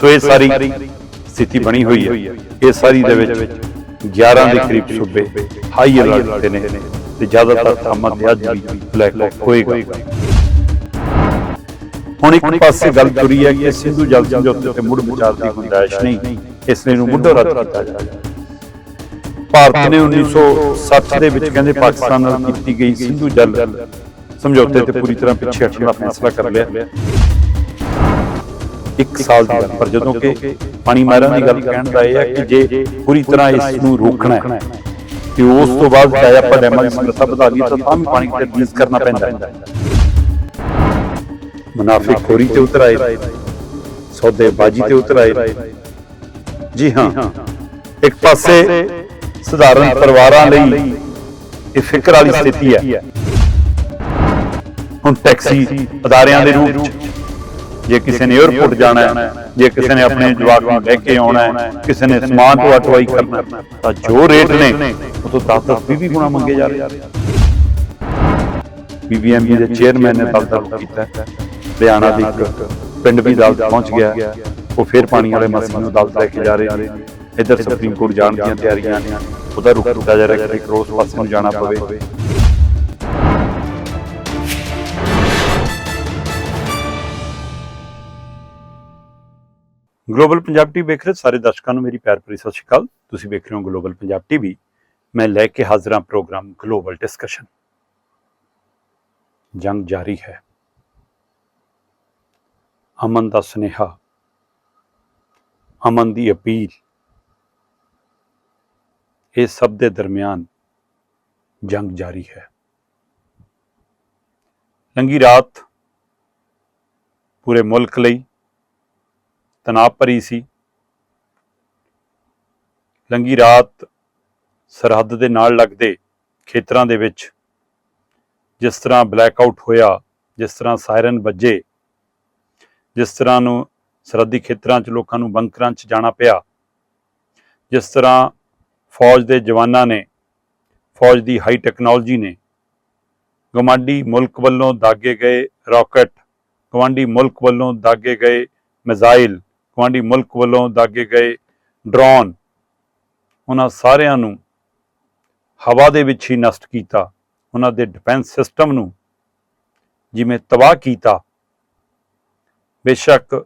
ਸੋ ਇਹ ਸਾਰੀ ਸਥਿਤੀ ਬਣੀ ਹੋਈ ਹੈ। ਇਹ ਸਾਰੀ ਦੇ ਵਿੱਚ 11 ਦੇ ਕਰੀਬ ਸੂਬੇ ਹਾਈ ਅਲਰਟ ਤੇ ਨੇ ਤੇ ਜ਼ਿਆਦਾਤਰ ਥਾਵਾਂ ਤੇ ਅੱਜ ਵੀ ਬਲੈਕ ਆਊਟ ਹੋਏਗਾ। ਹੁਣ ਇੱਕ ਪਾਸੇ ਗੱਲ ਤੁਰੀ ਹੈ ਕਿ ਸਿੰਧੂ ਜਲ ਸਮਝੌਤੇ ਤੇ ਮੁੜ ਵਿਚਾਰ ਦੀ ਗੁੰਜਾਇਸ਼ ਨਹੀਂ, ਇਸ ਲਈ ਨੂੰ ਮੁੱਢੋਂ ਰੱਦ ਕੀਤਾ ਜਾਏ ਭਾਰਤ ਨੇ 1960 ਦੇ ਵਿੱਚ ਕਹਿੰਦੇ ਪਾਕਿਸਤਾਨ ਨਾਲ ਕੀਤੀ ਗਈ ਸਿੰਧੂ ਜਲ ਸਮਝੌਤੇ ਤੇ ਪੂਰੀ ਤਰ੍ਹਾਂ ਪਿੱਛੇ ਹਟਣ ਦਾ ਫੈਸਲਾ ਕਰ ਲਿਆ। ਇੱਕ ਸਾਲ ਦੀ ਗੱਲ। ਪਰ ਜਦੋਂ ਕਿ ਪਾਣੀ ਮਾਰਨ ਦੀ ਗੱਲ ਕਹਿਣ ਦਾ ਇਹ ਹੈ ਕਿ ਜੇ ਪੂਰੀ ਤਰ੍ਹਾਂ ਇਸ ਨੂੰ ਰੋਕਣਾ ਹੈ ਕਿ ਉਸ ਤੋਂ ਬਾਅਦ ਚਾਹੇ ਆਪਾਂ ਡੈਮਾਂ ਦੀ ਸਮਰੱਥਾ ਵਧਾ ਲਈ ਤਾਂ ਤਾਂ ਵੀ ਪਾਣੀ ਤੇ ਰਿਲੀਜ਼ ਕਰਨਾ ਪੈਂਦਾ। ਹੈ ਮੁਨਾਫਿਕਖੋਰੀ ਤੇ ਉਤਰ ਆਏ ਸੌਦੇਬਾਜ਼ੀ ਤੇ ਉਤਰ ਆਏ ਜੀ ਹਾਂ। ਇੱਕ ਪਾਸੇ ਸਧਾਰਨ ਪਰਿਵਾਰਾਂ ਲਈ ਇਹ ਫਿਕਰ ਵਾਲੀ ਸਥਿਤੀ ਹੈ। ਹੁਣ ਟੈਕਸੀ ਅਦਾਰਿਆਂ ਦੇ ਰੂਪ ਜੇ ਕਿਸੇ ਨੇ 에어ਪੋਰਟ ਜਾਣਾ ਹੈ ਜੇ ਕਿਸੇ ਨੇ ਆਪਣੇ ਜਵਾਕ ਨੂੰ ਲੈ ਕੇ ਆਉਣਾ ਹੈ ਕਿਸੇ ਨੇ ਸਮਾਨ ਤੋਂ ਅਟਵਾਈ ਕਰਨਾ ਤਾਂ ਜੋ ਰੇਟ ਨੇ ਉਹ ਤੋਂ 10 10 20 ਗੁਣਾ ਮੰਗੇ ਜਾ ਰਹੇ। ਬੀਬੀਐਮਬੀ ਦੇ ਚੇਅਰਮੈਨ ਨੇ ਦਲ ਦਲ ਕੀਤਾ। ਹਰਿਆਣਾ ਦੀ ਇੱਕ ਪਿੰਡ ਵੀ ਦਲ ਪਹੁੰਚ ਗਿਆ। ਉਹ ਫਿਰ ਪਾਣੀ ਵਾਲੇ ਮਸਲੇ ਨੂੰ ਦਲ ਲੈ ਕੇ ਜਾ ਰਹੇ ਨੇ। ਇੱਧਰ ਸੁਪਰੀਮ ਕੋਰਟ ਜਾਣ ਦੀਆਂ ਤਿਆਰੀਆਂ ਨੇ। ਉਹਦਾ ਰੁਕ ਰੁਕਾ ਜਾ ਰਿਹਾ ਕਿ ਕਰੋਸ ਪਾਸੇ ਨੂੰ ਜਾਣਾ ਪਵੇ। ਗਲੋਬਲ ਪੰਜਾਬ ਟੀਵੀ ਵੇਖ ਰਹੇ ਸਾਰੇ ਦਰਸ਼ਕਾਂ ਨੂੰ ਮੇਰੀ ਪਿਆਰ ਭਰੀ ਸਤਿ ਸ਼੍ਰੀ ਅਕਾਲ। ਤੁਸੀਂ ਵੇਖ ਰਹੇ ਹੋ ਗਲੋਬਲ ਪੰਜਾਬ ਟੀਵੀ ਮੈਂ ਲੈ ਕੇ ਹਾਜ਼ਰ ਹਾਂ ਪ੍ਰੋਗਰਾਮ ਗਲੋਬਲ ਡਿਸਕਸ਼ਨ ਜੰਗ ਜਾਰੀ ਹੈ। ਅਮਨ ਦਾ ਸੁਨੇਹਾ। ਅਮਨ ਦੀ ਅਪੀਲ। ਇਹ ਸਭ ਦੇ ਦਰਮਿਆਨ ਜੰਗ ਜਾਰੀ ਹੈ। ਲੰਗੀ ਰਾਤ ਪੂਰੇ ਮੁਲਕ ਲਈ ਤਣਾਅ ਭਰੀ ਸੀ। ਲੰਗੀ ਰਾਤ ਸਰਹੱਦ ਦੇ ਨਾਲ ਲੱਗਦੇ ਖੇਤਰਾਂ ਦੇ ਵਿੱਚ ਜਿਸ ਤਰ੍ਹਾਂ ਬਲੈਕ ਆਊਟ ਹੋਇਆ, ਜਿਸ ਤਰ੍ਹਾਂ ਸਾਇਰਨ ਵੱਜੇ, ਜਿਸ ਤਰ੍ਹਾਂ ਨੂੰ ਸਰਹੱਦੀ ਖੇਤਰਾਂ 'ਚ ਲੋਕਾਂ ਨੂੰ ਬੰਕਰਾਂ 'ਚ ਜਾਣਾ ਪਿਆ, ਜਿਸ ਤਰ੍ਹਾਂ ਫੌਜ ਦੇ ਜਵਾਨਾਂ ਨੇ, ਫੌਜ ਦੀ ਹਾਈ ਟੈਕਨੋਲੋਜੀ ਨੇ ਗਵਾਂਡੀ ਮੁਲਕ ਵੱਲੋਂ ਦਾਗੇ ਗਏ ਰਾਕਟ ਗਵਾਂਡੀ ਮੁਲਕ ਵੱਲੋਂ ਦਾਗੇ ਗਏ ਮਿਜ਼ਾਈਲ ਗਵਾਂਡੀ ਮੁਲਕ ਵੱਲੋਂ ਦਾਗੇ ਗਏ ਡਰੋਨ ਉਹਨਾਂ ਸਾਰਿਆਂ ਨੂੰ ਹਵਾ ਦੇ ਵਿੱਚ ਹੀ ਨਸ਼ਟ ਕੀਤਾ, ਉਹਨਾਂ ਦੇ ਡਿਫੈਂਸ ਸਿਸਟਮ ਨੂੰ ਜਿਵੇਂ ਤਬਾਹ ਕੀਤਾ। ਬੇਸ਼ੱਕ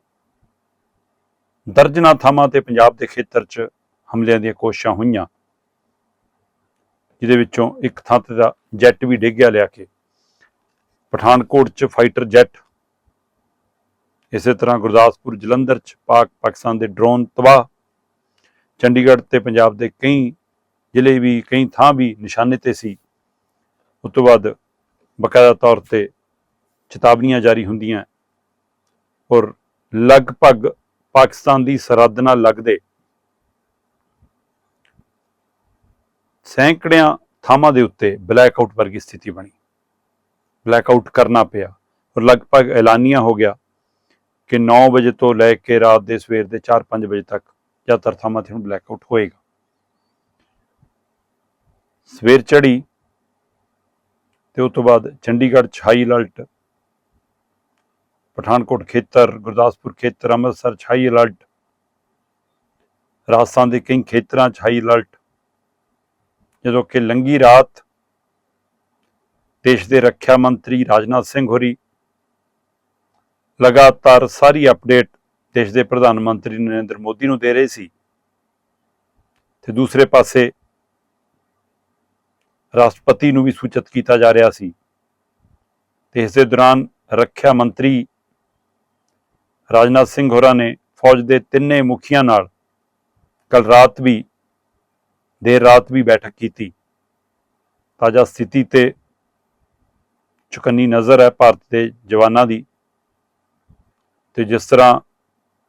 ਦਰਜਨਾ ਥਾਵਾਂ ਤੇ ਪੰਜਾਬ ਦੇ ਖੇਤਰ 'ਚ ਹਮਲਿਆਂ ਦੀਆਂ ਕੋਸ਼ਿਸ਼ਾਂ ਹੋਈਆਂ, ਜਿਹਦੇ ਵਿੱਚੋਂ ਇੱਕ ਥਾਂ ਤੇ ਦਾ ਜੈਟ ਵੀ ਡਿੱਗਿਆ ਲਿਆ ਕੇ। ਪਠਾਨਕੋਟ 'ਚ ਫਾਈਟਰ ਜੈਟ ਇਸੇ ਤਰ੍ਹਾਂ ਗੁਰਦਾਸਪੁਰ, ਜਲੰਧਰ 'ਚ ਪਾਕ ਪਾਕਿਸਤਾਨ ਦੇ ਡਰੋਨ ਤਬਾਹ। ਚੰਡੀਗੜ੍ਹ ਤੇ ਪੰਜਾਬ ਦੇ ਕਈ ਜ਼ਿਲ੍ਹੇ ਵੀ, ਕਈ ਥਾਂ ਵੀ ਨਿਸ਼ਾਨੇ ਤੇ ਸੀ। ਉਸ ਤੋਂ ਬਾਅਦ ਬਕਾਇਦਾ ਤੌਰ ਤੇ ਚੇਤਾਵਨੀਆਂ ਜਾਰੀ ਹੁੰਦੀਆਂ। ਔਰ ਲਗਭਗ ਪਾਕਿਸਤਾਨ ਦੀ ਸਰਹੱਦ ਨਾਲ ਲੱਗਦੇ ਸੈਂਕੜਿਆਂ ਥਾਵਾਂ ਦੇ ਉੱਤੇ ਬਲੈਕ ਆਊਟ ਵਰਗੀ ਸਥਿਤੀ ਬਣੀ। ਬਲੈਕ ਆਊਟ ਕਰਨਾ ਪਿਆ। ਔਰ ਲਗਭਗ ਐਲਾਨੀਆਂ ਹੋ ਗਿਆ ਕਿ 9 ਵਜੇ ਤੋਂ ਲੈ ਕੇ ਰਾਤ ਦੇ ਸਵੇਰ ਦੇ 4-5 ਵਜੇ ਤੱਕ ਜ਼ਿਆਦਾਤਰ ਥਾਵਾਂ ਤੇ ਹੁਣ ਬਲੈਕ ਆਊਟ ਹੋਏਗਾ। ਸਵੇਰ ਚੜੀ ਤੇ ਉਸ ਤੋਂ ਬਾਅਦ ਚੰਡੀਗੜ੍ਹ 'ਚ ਹਾਈ ਅਲਰਟ ਪਠਾਨਕੋਟ ਖੇਤਰ, ਗੁਰਦਾਸਪੁਰ ਖੇਤਰ, ਅੰਮ੍ਰਿਤਸਰ 'ਚ ਹਾਈ ਅਲਰਟ ਰਾਜਸਥਾਨ ਦੇ ਕਈ ਖੇਤਰਾਂ 'ਚ ਹਾਈ ਅਲਰਟ ਜਦੋਂ ਕਿ ਲੰਗੀ ਰਾਤ, ਦੇਸ਼ ਦੇ ਰੱਖਿਆ ਮੰਤਰੀ ਰਾਜਨਾਥ ਸਿੰਘ ਹੋਰੀ ਲਗਾਤਾਰ ਸਾਰੀ ਅਪਡੇਟ ਦੇਸ਼ ਦੇ ਪ੍ਰਧਾਨ ਮੰਤਰੀ ਨਰਿੰਦਰ ਮੋਦੀ ਨੂੰ ਦੇ ਰਹੇ ਸੀ। ਤੇ ਦੂਸਰੇ ਪਾਸੇ ਰਾਸ਼ਟਰਪਤੀ ਨੂੰ ਵੀ ਸੂਚਿਤ ਕੀਤਾ ਜਾ ਰਿਹਾ ਸੀ। ਤੇ ਇਸ ਦੇ ਦੌਰਾਨ ਰੱਖਿਆ ਮੰਤਰੀ ਰਾਜਨਾਥ ਸਿੰਘ ਹੋਰਾਂ ਨੇ ਫੌਜ ਦੇ ਤਿੰਨੇ ਮੁਖੀਆਂ ਨਾਲ ਕੱਲ ਰਾਤ ਵੀ, ਦੇਰ ਰਾਤ ਵੀ ਬੈਠਕ ਕੀਤੀ। ਤਾਜ਼ਾ ਸਥਿਤੀ ਤੇ ਚੁਕੰਨੀ ਨਜ਼ਰ ਹੈ ਭਾਰਤ ਦੇ ਜਵਾਨਾਂ ਦੀ। ਤੇ ਜਿਸ ਤਰ੍ਹਾਂ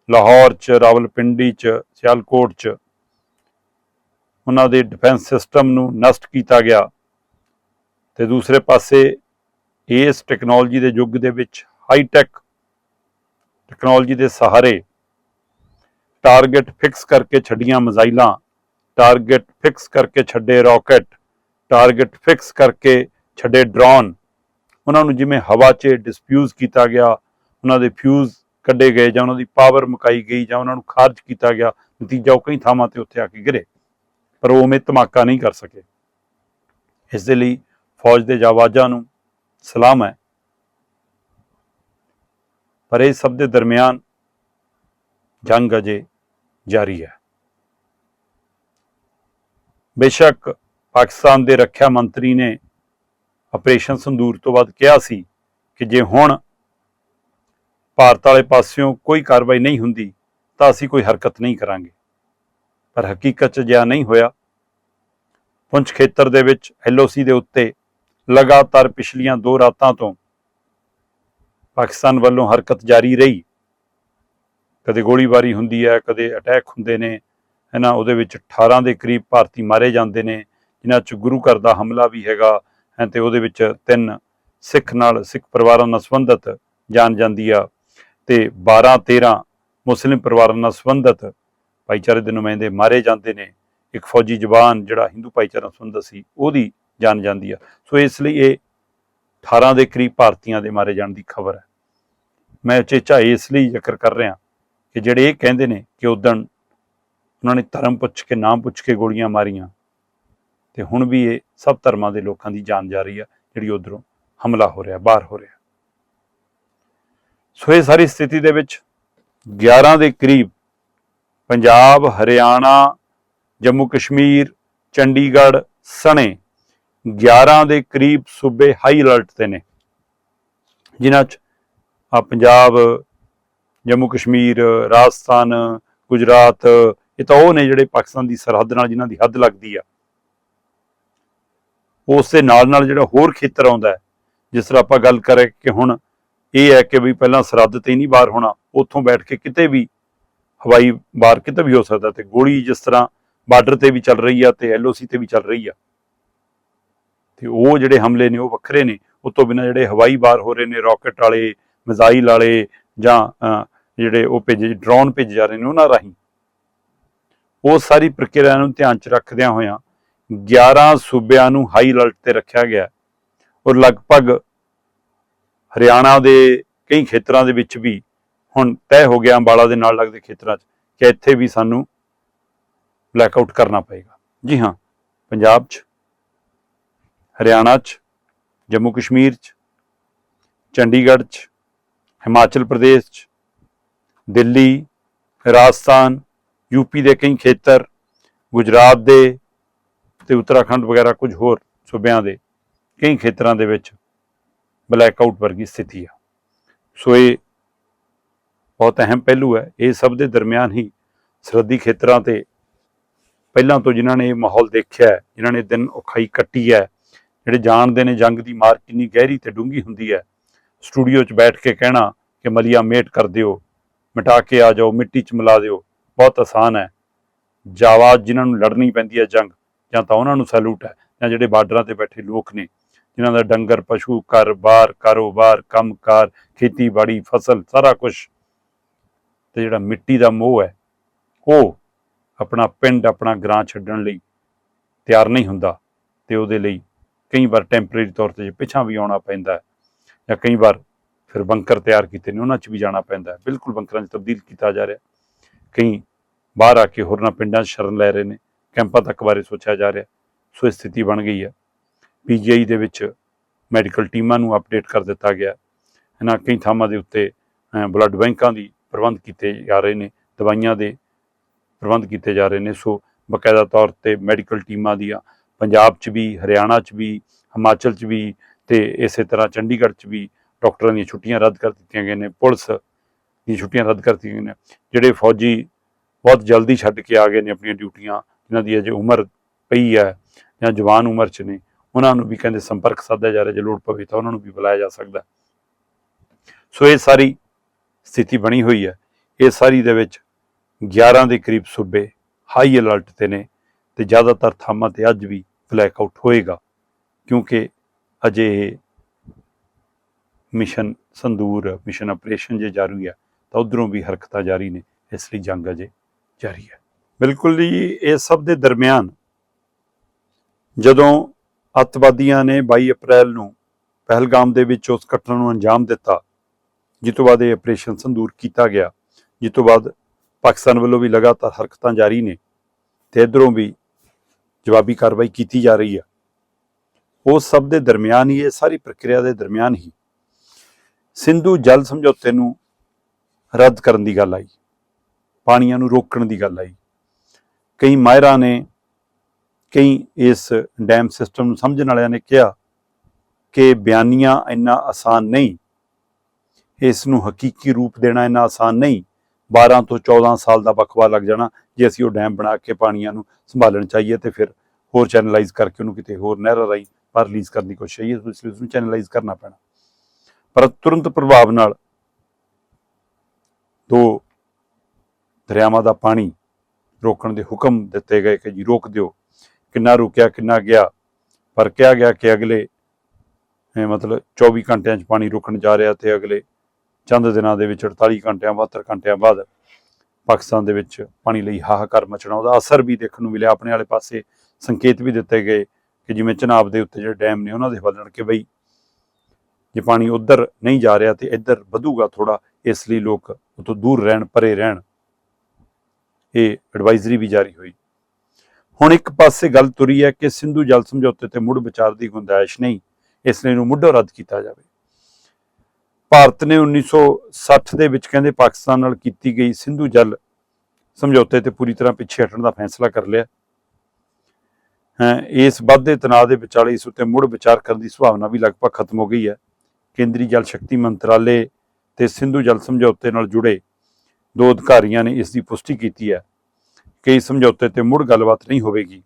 ਲਾਹੌਰ ਚ, ਰਾਵਲਪਿੰਡੀ ਚ, ਸਿਆਲਕੋਟ ਚ ਉਹਨਾਂ ਦੇ ਡਿਫੈਂਸ ਸਿਸਟਮ ਨੂੰ ਨਸ਼ਟ ਕੀਤਾ ਗਿਆ ਤੇ ਦੂਸਰੇ ਪਾਸੇ ਇਸ ਟੈਕਨੋਲੋਜੀ ਦੇ ਯੁੱਗ ਦੇ ਵਿੱਚ ਹਾਈ ਟੈਕ ਟੈਕਨੋਲੋਜੀ ਦੇ ਸਹਾਰੇ ਟਾਰਗੇਟ ਫਿਕਸ ਕਰਕੇ ਛੱਡੀਆਂ ਮਜ਼ਾਈਲਾਂ ਟਾਰਗੇਟ ਫਿਕਸ ਕਰਕੇ ਛੱਡੇ ਰਾਕਟ ਟਾਰਗੇਟ ਫਿਕਸ ਕਰਕੇ ਛੱਡੇ ਡਰੋਨ ਉਹਨਾਂ ਨੂੰ ਜਿਵੇਂ ਹਵਾ 'ਚ ਡਿਸਫਿਊਜ਼ ਕੀਤਾ ਗਿਆ, ਉਹਨਾਂ ਦੇ ਫਿਊਜ਼ ਕੱਢੇ ਗਏ ਜਾਂ ਉਹਨਾਂ ਦੀ ਪਾਵਰ ਮੁਕਾਈ ਗਈ ਜਾਂ ਉਹਨਾਂ ਨੂੰ ਖਾਰਜ ਕੀਤਾ ਗਿਆ, ਨਤੀਜਾ ਉਹ ਕਈ ਥਾਵਾਂ ਤੇ ਉੱਥੇ ਆ ਕੇ ਗਿਰੇ। ਪਰ ਉਹ ਉਵੇਂ ਧਮਾਕਾ ਨਹੀਂ ਕਰ ਸਕੇ। ਇਸ ਦੇ ਲਈ ਫੌਜ ਦੇ ਜਾਵਾਜ਼ਾਂ ਨੂੰ ਸਲਾਮ ਹੈ। ਪਰ ਇਹ ਸਭ ਦੇ ਦਰਮਿਆਨ ਜੰਗ ਅਜੇ ਜਾਰੀ ਹੈ। ਬੇਸ਼ੱਕ ਪਾਕਿਸਤਾਨ ਦੇ ਰੱਖਿਆ ਮੰਤਰੀ ਨੇ ਆਪਰੇਸ਼ਨ ਸੰਦੂਰ ਤੋਂ ਬਾਅਦ ਕਿਹਾ ਸੀ ਕਿ ਜੇ ਹੁਣ ਭਾਰਤ ਵਾਲੇ ਪਾਸਿਓਂ ਕੋਈ ਕਾਰਵਾਈ ਨਹੀਂ ਹੁੰਦੀ, ਤਾਂ ਅਸੀਂ ਕੋਈ ਹਰਕਤ ਨਹੀਂ ਕਰਾਂਗੇ। ਪਰ ਹਕੀਕਤ 'ਚ ਜਿਆ ਨਹੀਂ ਹੋਇਆ। ਪੁੰਛ ਖੇਤਰ ਦੇ ਵਿੱਚ ਐਲਓਸੀ ਦੇ ਉੱਤੇ ਲਗਾਤਾਰ ਪਿਛਲੀਆਂ ਦੋ ਰਾਤਾਂ ਤੋਂ ਪਾਕਿਸਤਾਨ ਵੱਲੋਂ ਹਰਕਤ ਜਾਰੀ ਰਹੀ। ਕਦੇ ਗੋਲੀਬਾਰੀ ਹੁੰਦੀ ਹੈ, ਕਦੇ ਅਟੈਕ ਹੁੰਦੇ ਨੇ। ਹੈ ਨਾ ਉਹਦੇ ਵਿੱਚ 18 ਦੇ ਕਰੀਬ ਭਾਰਤੀ ਮਾਰੇ ਜਾਂਦੇ ਨੇ, ਜਿਨ੍ਹਾਂ 'ਚ ਗੁਰੂ ਘਰ ਦਾ ਹਮਲਾ ਵੀ ਹੈਗਾ ਹੈ ਤੇ ਉਹਦੇ ਵਿੱਚ ਤਿੰਨ ਸਿੱਖ ਨਾਲ, ਸਿੱਖ ਪਰਿਵਾਰਾਂ ਨਾਲ ਸੰਬੰਧਿਤ ਜਾਨ ਜਾਂਦੀ ਆ ਤੇ 12 13 ਮੁਸਲਿਮ ਪਰਿਵਾਰਾਂ ਨਾਲ ਸੰਬੰਧਿਤ ਭਾਈਚਾਰੇ ਦੇ ਨੁਮਾਇੰਦੇ ਮਾਰੇ ਜਾਂਦੇ ਨੇ। ਇੱਕ ਫੌਜੀ ਜਵਾਨ ਜਿਹੜਾ ਹਿੰਦੂ ਭਾਈਚਾਰਾ ਨਾਲ ਸੰਬੰਧਿਤ ਸੀ, ਉਹਦੀ ਜਾਨ ਜਾਂਦੀ ਆ। ਸੋ ਇਸ ਲਈ ਇਹ 18 ਦੇ ਕਰੀਬ ਭਾਰਤੀਆਂ ਦੇ ਮਾਰੇ ਜਾਣ ਦੀ ਖਬਰ ਹੈ। ਮੈਂ ਚੇਚਾ ਇਸ ਲਈ ਜ਼ਿਕਰ ਕਰ ਰਿਹਾ ਕਿ ਜਿਹੜੇ ਇਹ ਕਹਿੰਦੇ ਨੇ ਕਿ ਉਦਣ ਉਹਨਾਂ ਨੇ ਧਰਮ ਪੁੱਛ ਕੇ, ਨਾਮ ਪੁੱਛ ਕੇ ਗੋਲੀਆਂ ਮਾਰੀਆਂ ਤੇ ਹੁਣ ਵੀ ਇਹ ਸਭ ਧਰਮਾਂ ਦੇ ਲੋਕਾਂ ਦੀ ਜਾਨ ਜਾ ਰਹੀ ਆ, ਜਿਹੜੀ ਉਧਰੋਂ ਹਮਲਾ ਹੋ ਰਿਹਾ, ਬਾਹਰ ਹੋ ਰਿਹਾ। ਸੋ ਇਹ ਸਾਰੀ ਸਥਿਤੀ ਦੇ ਵਿੱਚ 11 ਦੇ ਕਰੀਬ ਪੰਜਾਬ, ਹਰਿਆਣਾ, ਜੰਮੂ ਕਸ਼ਮੀਰ, ਚੰਡੀਗੜ੍ਹ ਸਣੇ 11 ਦੇ ਕਰੀਬ ਸੂਬੇ ਹਾਈ ਅਲਰਟ ਤੇ ਨੇ। ਜਿਨ੍ਹਾਂ 'ਚ ਆ ਪੰਜਾਬ, ਜੰਮੂ ਕਸ਼ਮੀਰ, ਰਾਜਸਥਾਨ, ਗੁਜਰਾਤ, ਇਹ ਤਾਂ ਉਹ ਨੇ ਜਿਹੜੇ ਪਾਕਿਸਤਾਨ ਦੀ ਸਰਹੱਦ ਨਾਲ ਜਿਨ੍ਹਾਂ ਦੀ ਹੱਦ ਲੱਗਦੀ ਆ। ਉਸ ਦੇ ਨਾਲ ਨਾਲ ਜਿਹੜਾ ਹੋਰ ਖੇਤਰ ਆਉਂਦਾ ਜਿਸ ਤਰ੍ਹਾਂ ਆਪਾਂ ਗੱਲ ਕਰੇ ਕਿ ਹੁਣ ਇਹ ਹੈ ਕਿ ਵੀ ਪਹਿਲਾਂ ਸਰਹੱਦ ਤੇ ਨਹੀਂ ਬਾਹਰ ਹੋਣਾ, ਉੱਥੋਂ ਬੈਠ ਕੇ ਕਿਤੇ ਵੀ ਹਵਾਈ ਬਾਹਰ ਕਿਤੇ ਵੀ ਹੋ ਸਕਦਾ ਤੇ ਗੋਲੀ ਜਿਸ ਤਰ੍ਹਾਂ ਬਾਰਡਰ ਤੇ ਵੀ ਚੱਲ ਰਹੀ ਆ ਤੇ ਐਲਓਸੀ ਤੇ ਵੀ ਚੱਲ ਰਹੀ ਆ। ਤੇ ਉਹ ਜਿਹੜੇ ਹਮਲੇ ਨੇ ਉਹ ਵੱਖਰੇ ਨੇ ਉਸ ਤੋਂ ਬਿਨਾਂ ਜਿਹੜੇ ਹਵਾਈ ਬਾਹਰ ਹੋ ਰਹੇ ਨੇ, ਰਾਕਟ ਵਾਲੇ, ਮਿਜ਼ਾਈਲ ਵਾਲੇ ਜਾਂ ਜਿਹੜੇ ਉਹ ਭੇਜੇ, ਡਰੋਨ ਭੇਜੇ ਜਾ ਰਹੇ ਨੇ ਉਹਨਾਂ ਰਾਹੀਂ। ਉਹ ਸਾਰੀ ਪ੍ਰਕਿਰਿਆ ਨੂੰ ਧਿਆਨ ਚ ਰੱਖਦਿਆਂ ਹੋਇਆਂ 11 ਸੂਬਿਆਂ ਨੂੰ ਹਾਈ ਅਲਰਟ ਤੇ ਰੱਖਿਆ ਗਿਆ ਔਰ ਲਗਭਗ ਹਰਿਆਣਾ ਦੇ ਕਈ ਖੇਤਰਾਂ ਦੇ ਵਿੱਚ ਵੀ ਹੁਣ ਤੈਅ ਹੋ ਗਿਆ ਅੰਬਾਲਾ ਦੇ ਨਾਲ ਲੱਗਦੇ ਖੇਤਰਾਂ 'ਚ ਕਿ ਇੱਥੇ ਵੀ ਸਾਨੂੰ ਬਲੈਕਆਊਟ ਕਰਨਾ ਪਏਗਾ। ਜੀ ਹਾਂ, ਪੰਜਾਬ 'ਚ, ਹਰਿਆਣਾ 'ਚ, ਜੰਮੂ ਕਸ਼ਮੀਰ 'ਚ, ਚੰਡੀਗੜ੍ਹ 'ਚ, ਹਿਮਾਚਲ ਪ੍ਰਦੇਸ਼ 'ਚ, ਦਿੱਲੀ, ਰਾਜਸਥਾਨ ਯੂਪੀ ਦੇ ਕਈ ਖੇਤਰ, ਗੁਜਰਾਤ ਦੇ ਤੇ ਉੱਤਰਾਖੰਡ ਵਗੈਰਾ ਕੁਝ ਹੋਰ ਸੂਬਿਆਂ ਦੇ ਕਈ ਖੇਤਰਾਂ ਦੇ ਵਿੱਚ ਬਲੈਕਆਊਟ ਵਰਗੀ ਸਥਿਤੀ ਆ। ਸੋ ਇਹ ਬਹੁਤ ਅਹਿਮ ਪਹਿਲੂ ਹੈ। ਇਹ ਸਭ ਦੇ ਦਰਮਿਆਨ ਹੀ ਸਰਹੱਦੀ ਖੇਤਰਾਂ ਤੇ ਪਹਿਲਾਂ ਤੋਂ ਜਿਨ੍ਹਾਂ ਨੇ ਇਹ ਮਾਹੌਲ ਦੇਖਿਆ ਹੈ, ਜਿਨ੍ਹਾਂ ਨੇ ਦਿਨ ਔਖਾਈ ਕੱਟੀ ਹੈ, ਜਿਹੜੇ ਜਾਣਦੇ ਨੇ ਜੰਗ ਦੀ ਮਾਰ ਕਿੰਨੀ ਗਹਿਰੀ ਤੇ ਡੂੰਗੀ ਹੁੰਦੀ ਹੈ, ਸਟੂਡੀਓ 'ਚ ਬੈਠ ਕੇ ਕਹਿਣਾ ਕਿ ਮਲੀਆ ਮੇਟ ਕਰ ਦਿਓ, ਮਿਟਾ ਕੇ ਆ ਜਾਓ, ਮਿੱਟੀ 'ਚ ਮਿਲਾ ਦਿਓ, ਬਹੁਤ ਆਸਾਨ ਹੈ। ਜਾਵਾ ਜਿਨ੍ਹਾਂ ਨੂੰ ਲੜਨੀ ਪੈਂਦੀ ਹੈ ਜੰਗ, ਜਾਂ ਤਾਂ ਉਹਨਾਂ ਨੂੰ ਸੈਲੂਟ ਹੈ, ਜਾਂ ਜਿਹੜੇ ਬਾਰਡਰਾਂ ਤੇ ਬੈਠੇ ਲੋਕ ਨੇ ਜਿਨ੍ਹਾਂ ਦਾ ਡੰਗਰ, ਪਸ਼ੂ ਘਰ-ਬਾਰ ਕਾਰੋਬਾਰ, ਕੰਮਕਾਰ, ਖੇਤੀਬਾੜੀ, ਫਸਲ, ਸਾਰਾ ਕੁਝ ਤੇ ਜਿਹੜਾ ਮਿੱਟੀ ਦਾ ਮੋਹ ਹੈ, ਉਹ ਆਪਣਾ ਪਿੰਡ, ਆਪਣਾ ਗ੍ਰਾਂ ਛੱਡਣ ਲਈ ਤਿਆਰ ਨਹੀਂ ਹੁੰਦਾ। ਤੇ ਉਹਦੇ ਲਈ ਕਈ ਵਾਰ ਟੈਂਪਰੇਰੀ ਤੌਰ ਤੇ ਪਿੱਛਾਂ ਵੀ ਆਉਣਾ ਪੈਂਦਾ ਜਾਂ ਕਈ ਵਾਰ ਫਿਰ ਬੰਕਰ ਤਿਆਰ ਕੀਤੇ ਨੇ, ਉਹਨਾਂ 'ਚ ਵੀ ਜਾਣਾ ਪੈਂਦਾ ਬਿਲਕੁਲ ਬੰਕਰਾਂ 'ਚ ਤਬਦੀਲ ਕੀਤਾ ਜਾ ਰਿਹਾ। ਕਈ ਬਾਹਰ ਆ ਕੇ ਹੋਰਨਾਂ ਪਿੰਡਾਂ 'ਚ ਸ਼ਰਨ ਲੈ ਰਹੇ ਨੇ, ਕੈਂਪਾਂ ਤੱਕ ਬਾਰੇ ਸੋਚਿਆ ਜਾ ਰਿਹਾ। ਸੋ ਇਹ ਸਥਿਤੀ ਬਣ ਗਈ ਹੈ। ਪੀਜੀਆਈ ਦੇ ਵਿੱਚ ਮੈਡੀਕਲ ਟੀਮਾਂ ਨੂੰ ਅਪਡੇਟ ਕਰ ਦਿੱਤਾ ਗਿਆ। ਇਹਨਾਂ ਕਈ ਥਾਵਾਂ ਦੇ ਉੱਤੇ ਬਲੱਡ ਬੈਂਕਾਂ ਦੀ ਪ੍ਰਬੰਧ ਕੀਤੇ ਜਾ ਰਹੇ ਨੇ, ਦਵਾਈਆਂ ਦੇ ਪ੍ਰਬੰਧ ਕੀਤੇ ਜਾ ਰਹੇ ਨੇ। ਸੋ ਬਕਾਇਦਾ ਤੌਰ ਤੇ ਮੈਡੀਕਲ ਟੀਮਾਂ ਦੀਆਂ ਪੰਜਾਬ 'ਚ ਵੀ, ਹਰਿਆਣਾ 'ਚ ਵੀ, ਹਿਮਾਚਲ 'ਚ ਵੀ ਤੇ ਇਸੇ ਤਰ੍ਹਾਂ ਚੰਡੀਗੜ੍ਹ 'ਚ ਵੀ ਡਾਕਟਰਾਂ ਦੀਆਂ ਛੁੱਟੀਆਂ ਰੱਦ ਕਰ ਦਿੱਤੀਆਂ ਗਈਆਂ ਨੇ, ਪੁਲਿਸ ਦੀਆਂ ਛੁੱਟੀਆਂ ਰੱਦ ਕਰ ਦਿੱਤੀਆਂ ਗਈਆਂ ਨੇ। ਜਿਹੜੇ ਫੌਜੀ ਬਹੁਤ ਜਲਦੀ ਛੱਡ ਕੇ ਆ ਗਏ ਨੇ ਆਪਣੀਆਂ ਡਿਊਟੀਆਂ, ਜਿਨ੍ਹਾਂ ਦੀ ਅਜੇ ਉਮਰ ਪਈ ਹੈ ਜਾਂ ਜਵਾਨ ਉਮਰ 'ਚ ਨੇ ਉਹਨਾਂ ਨੂੰ ਵੀ ਕਹਿੰਦੇ ਸੰਪਰਕ ਸਾਧਿਆ ਜਾ ਰਿਹਾ, ਜੇ ਲੋੜ ਪਵੇ ਤਾਂ ਉਹਨਾਂ ਨੂੰ ਵੀ ਬੁਲਾਇਆ ਜਾ ਸਕਦਾ। ਸੋ ਇਹ ਸਾਰੀ ਸਥਿਤੀ ਬਣੀ ਹੋਈ ਹੈ। ਇਹ ਸਾਰੀ ਦੇ ਵਿੱਚ 11 ਦੇ ਕਰੀਬ ਸੂਬੇ ਹਾਈ ਅਲਰਟ ਤੇ ਨੇ ਤੇ ਜ਼ਿਆਦਾਤਰ ਥਾਵਾਂ ਤੇ ਅੱਜ ਵੀ ਬਲੈਕ ਆਊਟ ਹੋਏਗਾ, ਕਿਉਂਕਿ ਅਜੇ ਇਹ ਮਿਸ਼ਨ ਸੰਦੂਰ ਮਿਸ਼ਨ ਆਪਰੇਸ਼ਨ ਜੇ ਜਾਰੀ ਹੈ, ਤਾਂ ਉਧਰੋਂ ਵੀ ਹਰਕਤਾਂ ਜਾਰੀ ਨੇ, ਇਸ ਲਈ ਜੰਗ ਅਜੇ ਜਾਰੀ ਹੈ। ਬਿਲਕੁਲ ਜੀ, ਇਹ ਸਭ ਦੇ ਦਰਮਿਆਨ ਜਦੋਂ ਅੱਤਵਾਦੀਆਂ ਨੇ 22 ਅਪ੍ਰੈਲ ਨੂੰ ਪਹਿਲਗਾਮ ਦੇ ਵਿੱਚ ਉਸ ਘਟਨਾ ਨੂੰ ਅੰਜਾਮ ਦਿੱਤਾ, ਜਿਸ ਤੋਂ ਬਾਅਦ ਇਹ ਆਪਰੇਸ਼ਨ ਸੰਦੂਰ ਕੀਤਾ ਗਿਆ, ਜਿਸ ਤੋਂ ਬਾਅਦ ਪਾਕਿਸਤਾਨ ਵੱਲੋਂ ਵੀ ਲਗਾਤਾਰ ਹਰਕਤਾਂ ਜਾਰੀ ਨੇ ਤੇ ਇਧਰੋਂ ਵੀ ਜਵਾਬੀ ਕਾਰਵਾਈ ਕੀਤੀ ਜਾ ਰਹੀ ਹੈ ਉਹ ਸਭ ਦੇ ਦਰਮਿਆਨ ਹੀ, ਇਹ ਸਾਰੀ ਪ੍ਰਕਿਰਿਆ ਦੇ ਦਰਮਿਆਨ ਹੀ ਸਿੰਧੂ ਜਲ ਸਮਝੌਤੇ ਨੂੰ ਰੱਦ ਕਰਨ ਦੀ ਗੱਲ ਆਈ, ਪਾਣੀਆਂ ਨੂੰ ਰੋਕਣ ਦੀ ਗੱਲ ਆਈ। ਕਈ ਮਾਹਿਰਾਂ ਨੇ ਕਈ ਇਸ ਡੈਮ ਸਿਸਟਮ ਨੂੰ ਸਮਝਣ ਵਾਲਿਆਂ ਨੇ ਕਿਹਾ ਕਿ ਬਿਆਨੀਆਂ ਇੰਨਾ ਆਸਾਨ ਨਹੀਂ। ਇਸ ਨੂੰ ਹਕੀਕੀ ਰੂਪ ਦੇਣਾ ਇੰਨਾ ਆਸਾਨ ਨਹੀਂ। 12 ਤੋਂ 14 ਸਾਲ ਦਾ ਵਕਵਾ ਲੱਗ ਜਾਣਾ ਜੇ ਅਸੀਂ ਉਹ ਡੈਮ ਬਣਾ ਕੇ ਪਾਣੀਆਂ ਨੂੰ ਸੰਭਾਲਣ ਚਾਹੀਏ ਤੇ ਫਿਰ ਹੋਰ ਚੈਨਲਾਈਜ਼ ਕਰਕੇ ਉਹਨੂੰ ਕਿਤੇ ਹੋਰ ਨਹਿਰਾਂ ਰਾਹੀਂ ਪਰ ਰਿਲੀਜ਼ ਕਰਨ ਦੀ ਕੋਸ਼ਿਸ਼ ਹੈ। ਇਸ ਲਈ ਉਸਨੂੰ ਚੈਨਲਾਈਜ਼ ਕਰਨਾ ਪੈਣਾ। ਪਰ ਤੁਰੰਤ ਪ੍ਰਭਾਵ ਨਾਲ ਦੋ ਦਰਿਆਵਾਂ ਦਾ ਪਾਣੀ ਰੋਕਣ ਦੇ ਹੁਕਮ ਦਿੱਤੇ ਗਏ ਕਿ ਜੀ ਰੋਕ ਦਿਓ। ਕਿੰਨਾ ਰੁਕਿਆ, ਕਿੰਨਾ ਗਿਆ ਪਰ ਕਿਹਾ ਗਿਆ ਕਿ ਅਗਲੇ ਮਤਲਬ 24 ਘੰਟਿਆਂ 'ਚ ਪਾਣੀ ਰੁਕਣ ਜਾ ਰਿਹਾ ਤੇ ਅਗਲੇ ਚੰਦ ਦਿਨਾਂ ਦੇ ਵਿੱਚ 48 ਘੰਟਿਆਂ 72 ਘੰਟਿਆਂ ਬਾਅਦ ਪਾਕਿਸਤਾਨ ਦੇ ਵਿੱਚ ਪਾਣੀ ਲਈ ਹਾਹਾਕਾਰ ਮਚਣਾ। ਉਹਦਾ ਅਸਰ ਵੀ ਦੇਖਣ ਨੂੰ ਮਿਲਿਆ। ਆਪਣੇ ਵਾਲੇ ਪਾਸੇ ਸੰਕੇਤ ਵੀ ਦਿੱਤੇ ਗਏ ਕਿ ਜਿਵੇਂ ਚਨਾਬ ਦੇ ਉੱਤੇ ਜਿਹੜੇ ਡੈਮ ਨੇ, ਉਹਨਾਂ ਦੇ ਵੱਲਣ ਕਿ ਬਈ, ਜੇ ਪਾਣੀ ਉਧਰ ਨਹੀਂ ਜਾ ਰਿਹਾ ਤੇ ਇੱਧਰ ਵਧੂਗਾ ਥੋੜਾ ਇਸ ਲਈ ਲੋਕ ਉਤੋਂ ਦੂਰ ਰਹਿਣ, ਪਰੇ ਰਹਿਣ। ਇਹ ਐਡਵਾਈਜ਼ਰੀ ਵੀ ਜਾਰੀ ਹੋਈ। ਹੁਣ ਇੱਕ ਪਾਸੇ ਗੱਲ ਤੁਰੀ ਹੈ ਕਿ ਸਿੰਧੂ ਜਲ ਸਮਝੌਤੇ ਤੇ ਮੁੜ ਵਿਚਾਰ ਦੀ ਗੁੰਜਾਇਸ਼ ਨਹੀਂ, ਇਸ ਲਈ ਇਹਨੂੰ ਮੁੱਢੋਂ ਰੱਦ ਕੀਤਾ ਜਾਵੇ। ਭਾਰਤ ਨੇ 1960 ਦੇ ਵਿੱਚ ਕਹਿੰਦੇ ਪਾਕਿਸਤਾਨ ਨਾਲ ਕੀਤੀ ਗਈ ਸਿੰਧੂ ਜਲ ਸਮਝੌਤੇ ਤੇ ਪੂਰੀ ਤਰ੍ਹਾਂ ਪਿੱਛੇ ਹਟਣ ਦਾ ਫੈਸਲਾ ਕਰ ਲਿਆ। ਹੈ, ਇਸ ਵੱਧਦੇ ਤਣਾਅ ਦੇ ਵਿਚਾਲੇ ਇਸ ਉੱਤੇ ਮੁੜ ਵਿਚਾਰ ਕਰਨ ਦੀ ਸੰਭਾਵਨਾ ਵੀ ਲਗਭਗ ਖਤਮ ਹੋ ਗਈ ਹੈ। ਕੇਂਦਰੀ ਜਲ ਸ਼ਕਤੀ ਮੰਤਰਾਲੇ ਤੇ ਸਿੰਧੂ ਜਲ ਸਮਝੌਤੇ ਨਾਲ ਜੁੜੇ ਦੋ ਅਧਿਕਾਰੀਆਂ ਨੇ ਇਸ ਦੀ ਪੁਸ਼ਟੀ ਕੀਤੀ ਹੈ। ਕਿ ਇਸ ਸਮਝੌਤੇ ਤੇ ਮੁੜ ਗੱਲਬਾਤ ਨਹੀਂ ਹੋਵੇਗੀ।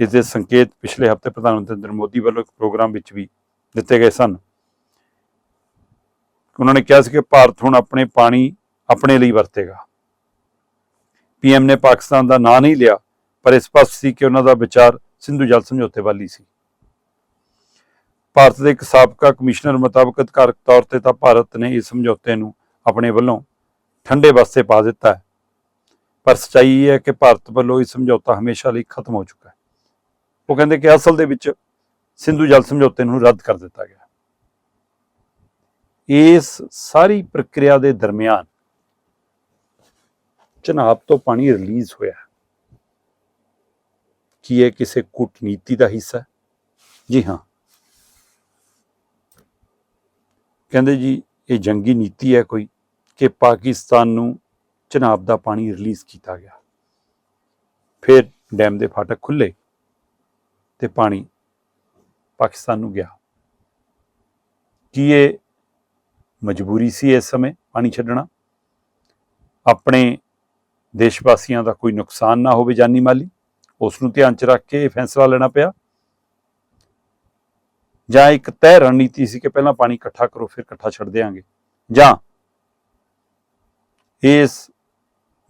ਇਸ ਦੇ ਸੰਕੇਤ ਪਿਛਲੇ ਹਫ਼ਤੇ ਪ੍ਰਧਾਨ ਮੰਤਰੀ ਨਰਿੰਦਰ ਮੋਦੀ ਵੱਲੋਂ ਇੱਕ ਪ੍ਰੋਗਰਾਮ ਵਿੱਚ ਵੀ ਦਿੱਤੇ ਗਏ ਸਨ। ਉਹਨਾਂ ਨੇ ਕਿਹਾ ਸੀ ਕਿ ਭਾਰਤ ਹੁਣ ਆਪਣੇ ਪਾਣੀ ਆਪਣੇ ਲਈ ਵਰਤੇਗਾ। ਪੀਐਮ ਨੇ ਪਾਕਿਸਤਾਨ ਦਾ ਨਾਂ ਨਹੀਂ ਲਿਆ, ਪਰ ਇਹ ਸਪਸ਼ਟ ਸੀ ਕਿ ਉਹਨਾਂ ਦਾ ਵਿਚਾਰ ਸਿੰਧੂ ਜਲ ਸਮਝੌਤੇ ਵੱਲ ਹੀ ਸੀ। ਭਾਰਤ ਦੇ ਇੱਕ ਸਾਬਕਾ ਕਮਿਸ਼ਨਰ ਮੁਤਾਬਕ ਅਧਿਕਾਰਕ ਤੌਰ ਤੇ ਤਾਂ ਭਾਰਤ ਨੇ ਇਸ ਸਮਝੌਤੇ ਨੂੰ ਆਪਣੇ ਵੱਲੋਂ ਠੰਡੇ ਵਾਸਤੇ ਪਾ ਦਿੱਤਾ ਹੈ। ਪਰ ਸਚਾਈ ਇਹ ਹੈ ਕਿ ਭਾਰਤ ਵੱਲੋਂ ਇਹ ਸਮਝੌਤਾ ਹਮੇਸ਼ਾ ਲਈ ਖਤਮ ਹੋ ਚੁੱਕਾ ਹੈ। ਉਹ ਕਹਿੰਦੇ ਕਿ ਅਸਲ ਦੇ ਵਿੱਚ ਸਿੰਧੂ ਜਲ ਸਮਝੌਤੇ ਨੂੰ ਰੱਦ ਕਰ ਦਿੱਤਾ ਗਿਆ ਇਸ ਸਾਰੀ ਪ੍ਰਕਿਰਿਆ ਦੇ ਦਰਮਿਆਨ ਚਨਾਬ ਤੋਂ ਪਾਣੀ ਰਿਲੀਜ਼ ਹੋਇਆ ਕੀ ਇਹ ਕਿਸੇ ਕੂਟਨੀਤੀ ਦਾ ਹਿੱਸਾ ਜੀ ਹਾਂ। ਕਹਿੰਦੇ ਜੀ, ਇਹ ਜੰਗੀ ਨੀਤੀ ਹੈ ਕੋਈ ਕਿ ਪਾਕਿਸਤਾਨ ਨੂੰ ਚਨਾਬ ਦਾ ਪਾਣੀ ਰਿਲੀਜ਼ ਕੀਤਾ ਗਿਆ। ਫਿਰ ਡੈਮ ਦੇ ਫਾਟਕ ਖੁੱਲੇ ਤੇ ਪਾਣੀ ਪਾਕਿਸਤਾਨ ਨੂੰ ਗਿਆ। ਕੀ ਇਹ ਮਜਬੂਰੀ ਸੀ ਇਸ ਸਮੇਂ ਪਾਣੀ ਛੱਡਣਾ? ਆਪਣੇ ਦੇਸ਼ ਵਾਸੀਆਂ ਦਾ ਕੋਈ ਨੁਕਸਾਨ ਨਾ ਹੋਵੇ ਜਾਨੀ ਮਾਲੀ, ਉਸ ਨੂੰ ਧਿਆਨ ਚ ਰੱਖ ਕੇ ਇਹ ਫੈਸਲਾ ਲੈਣਾ ਪਿਆ। ਜਾਂ ਇੱਕ ਤੈਅ ਰਣਨੀਤੀ ਸੀ ਕਿ ਪਹਿਲਾਂ ਪਾਣੀ ਇਕੱਠਾ ਕਰੋ, ਫਿਰ ਇਕੱਠਾ ਛੱਡ ਦੇਾਂਗੇ ਜਾਂ ਇਸ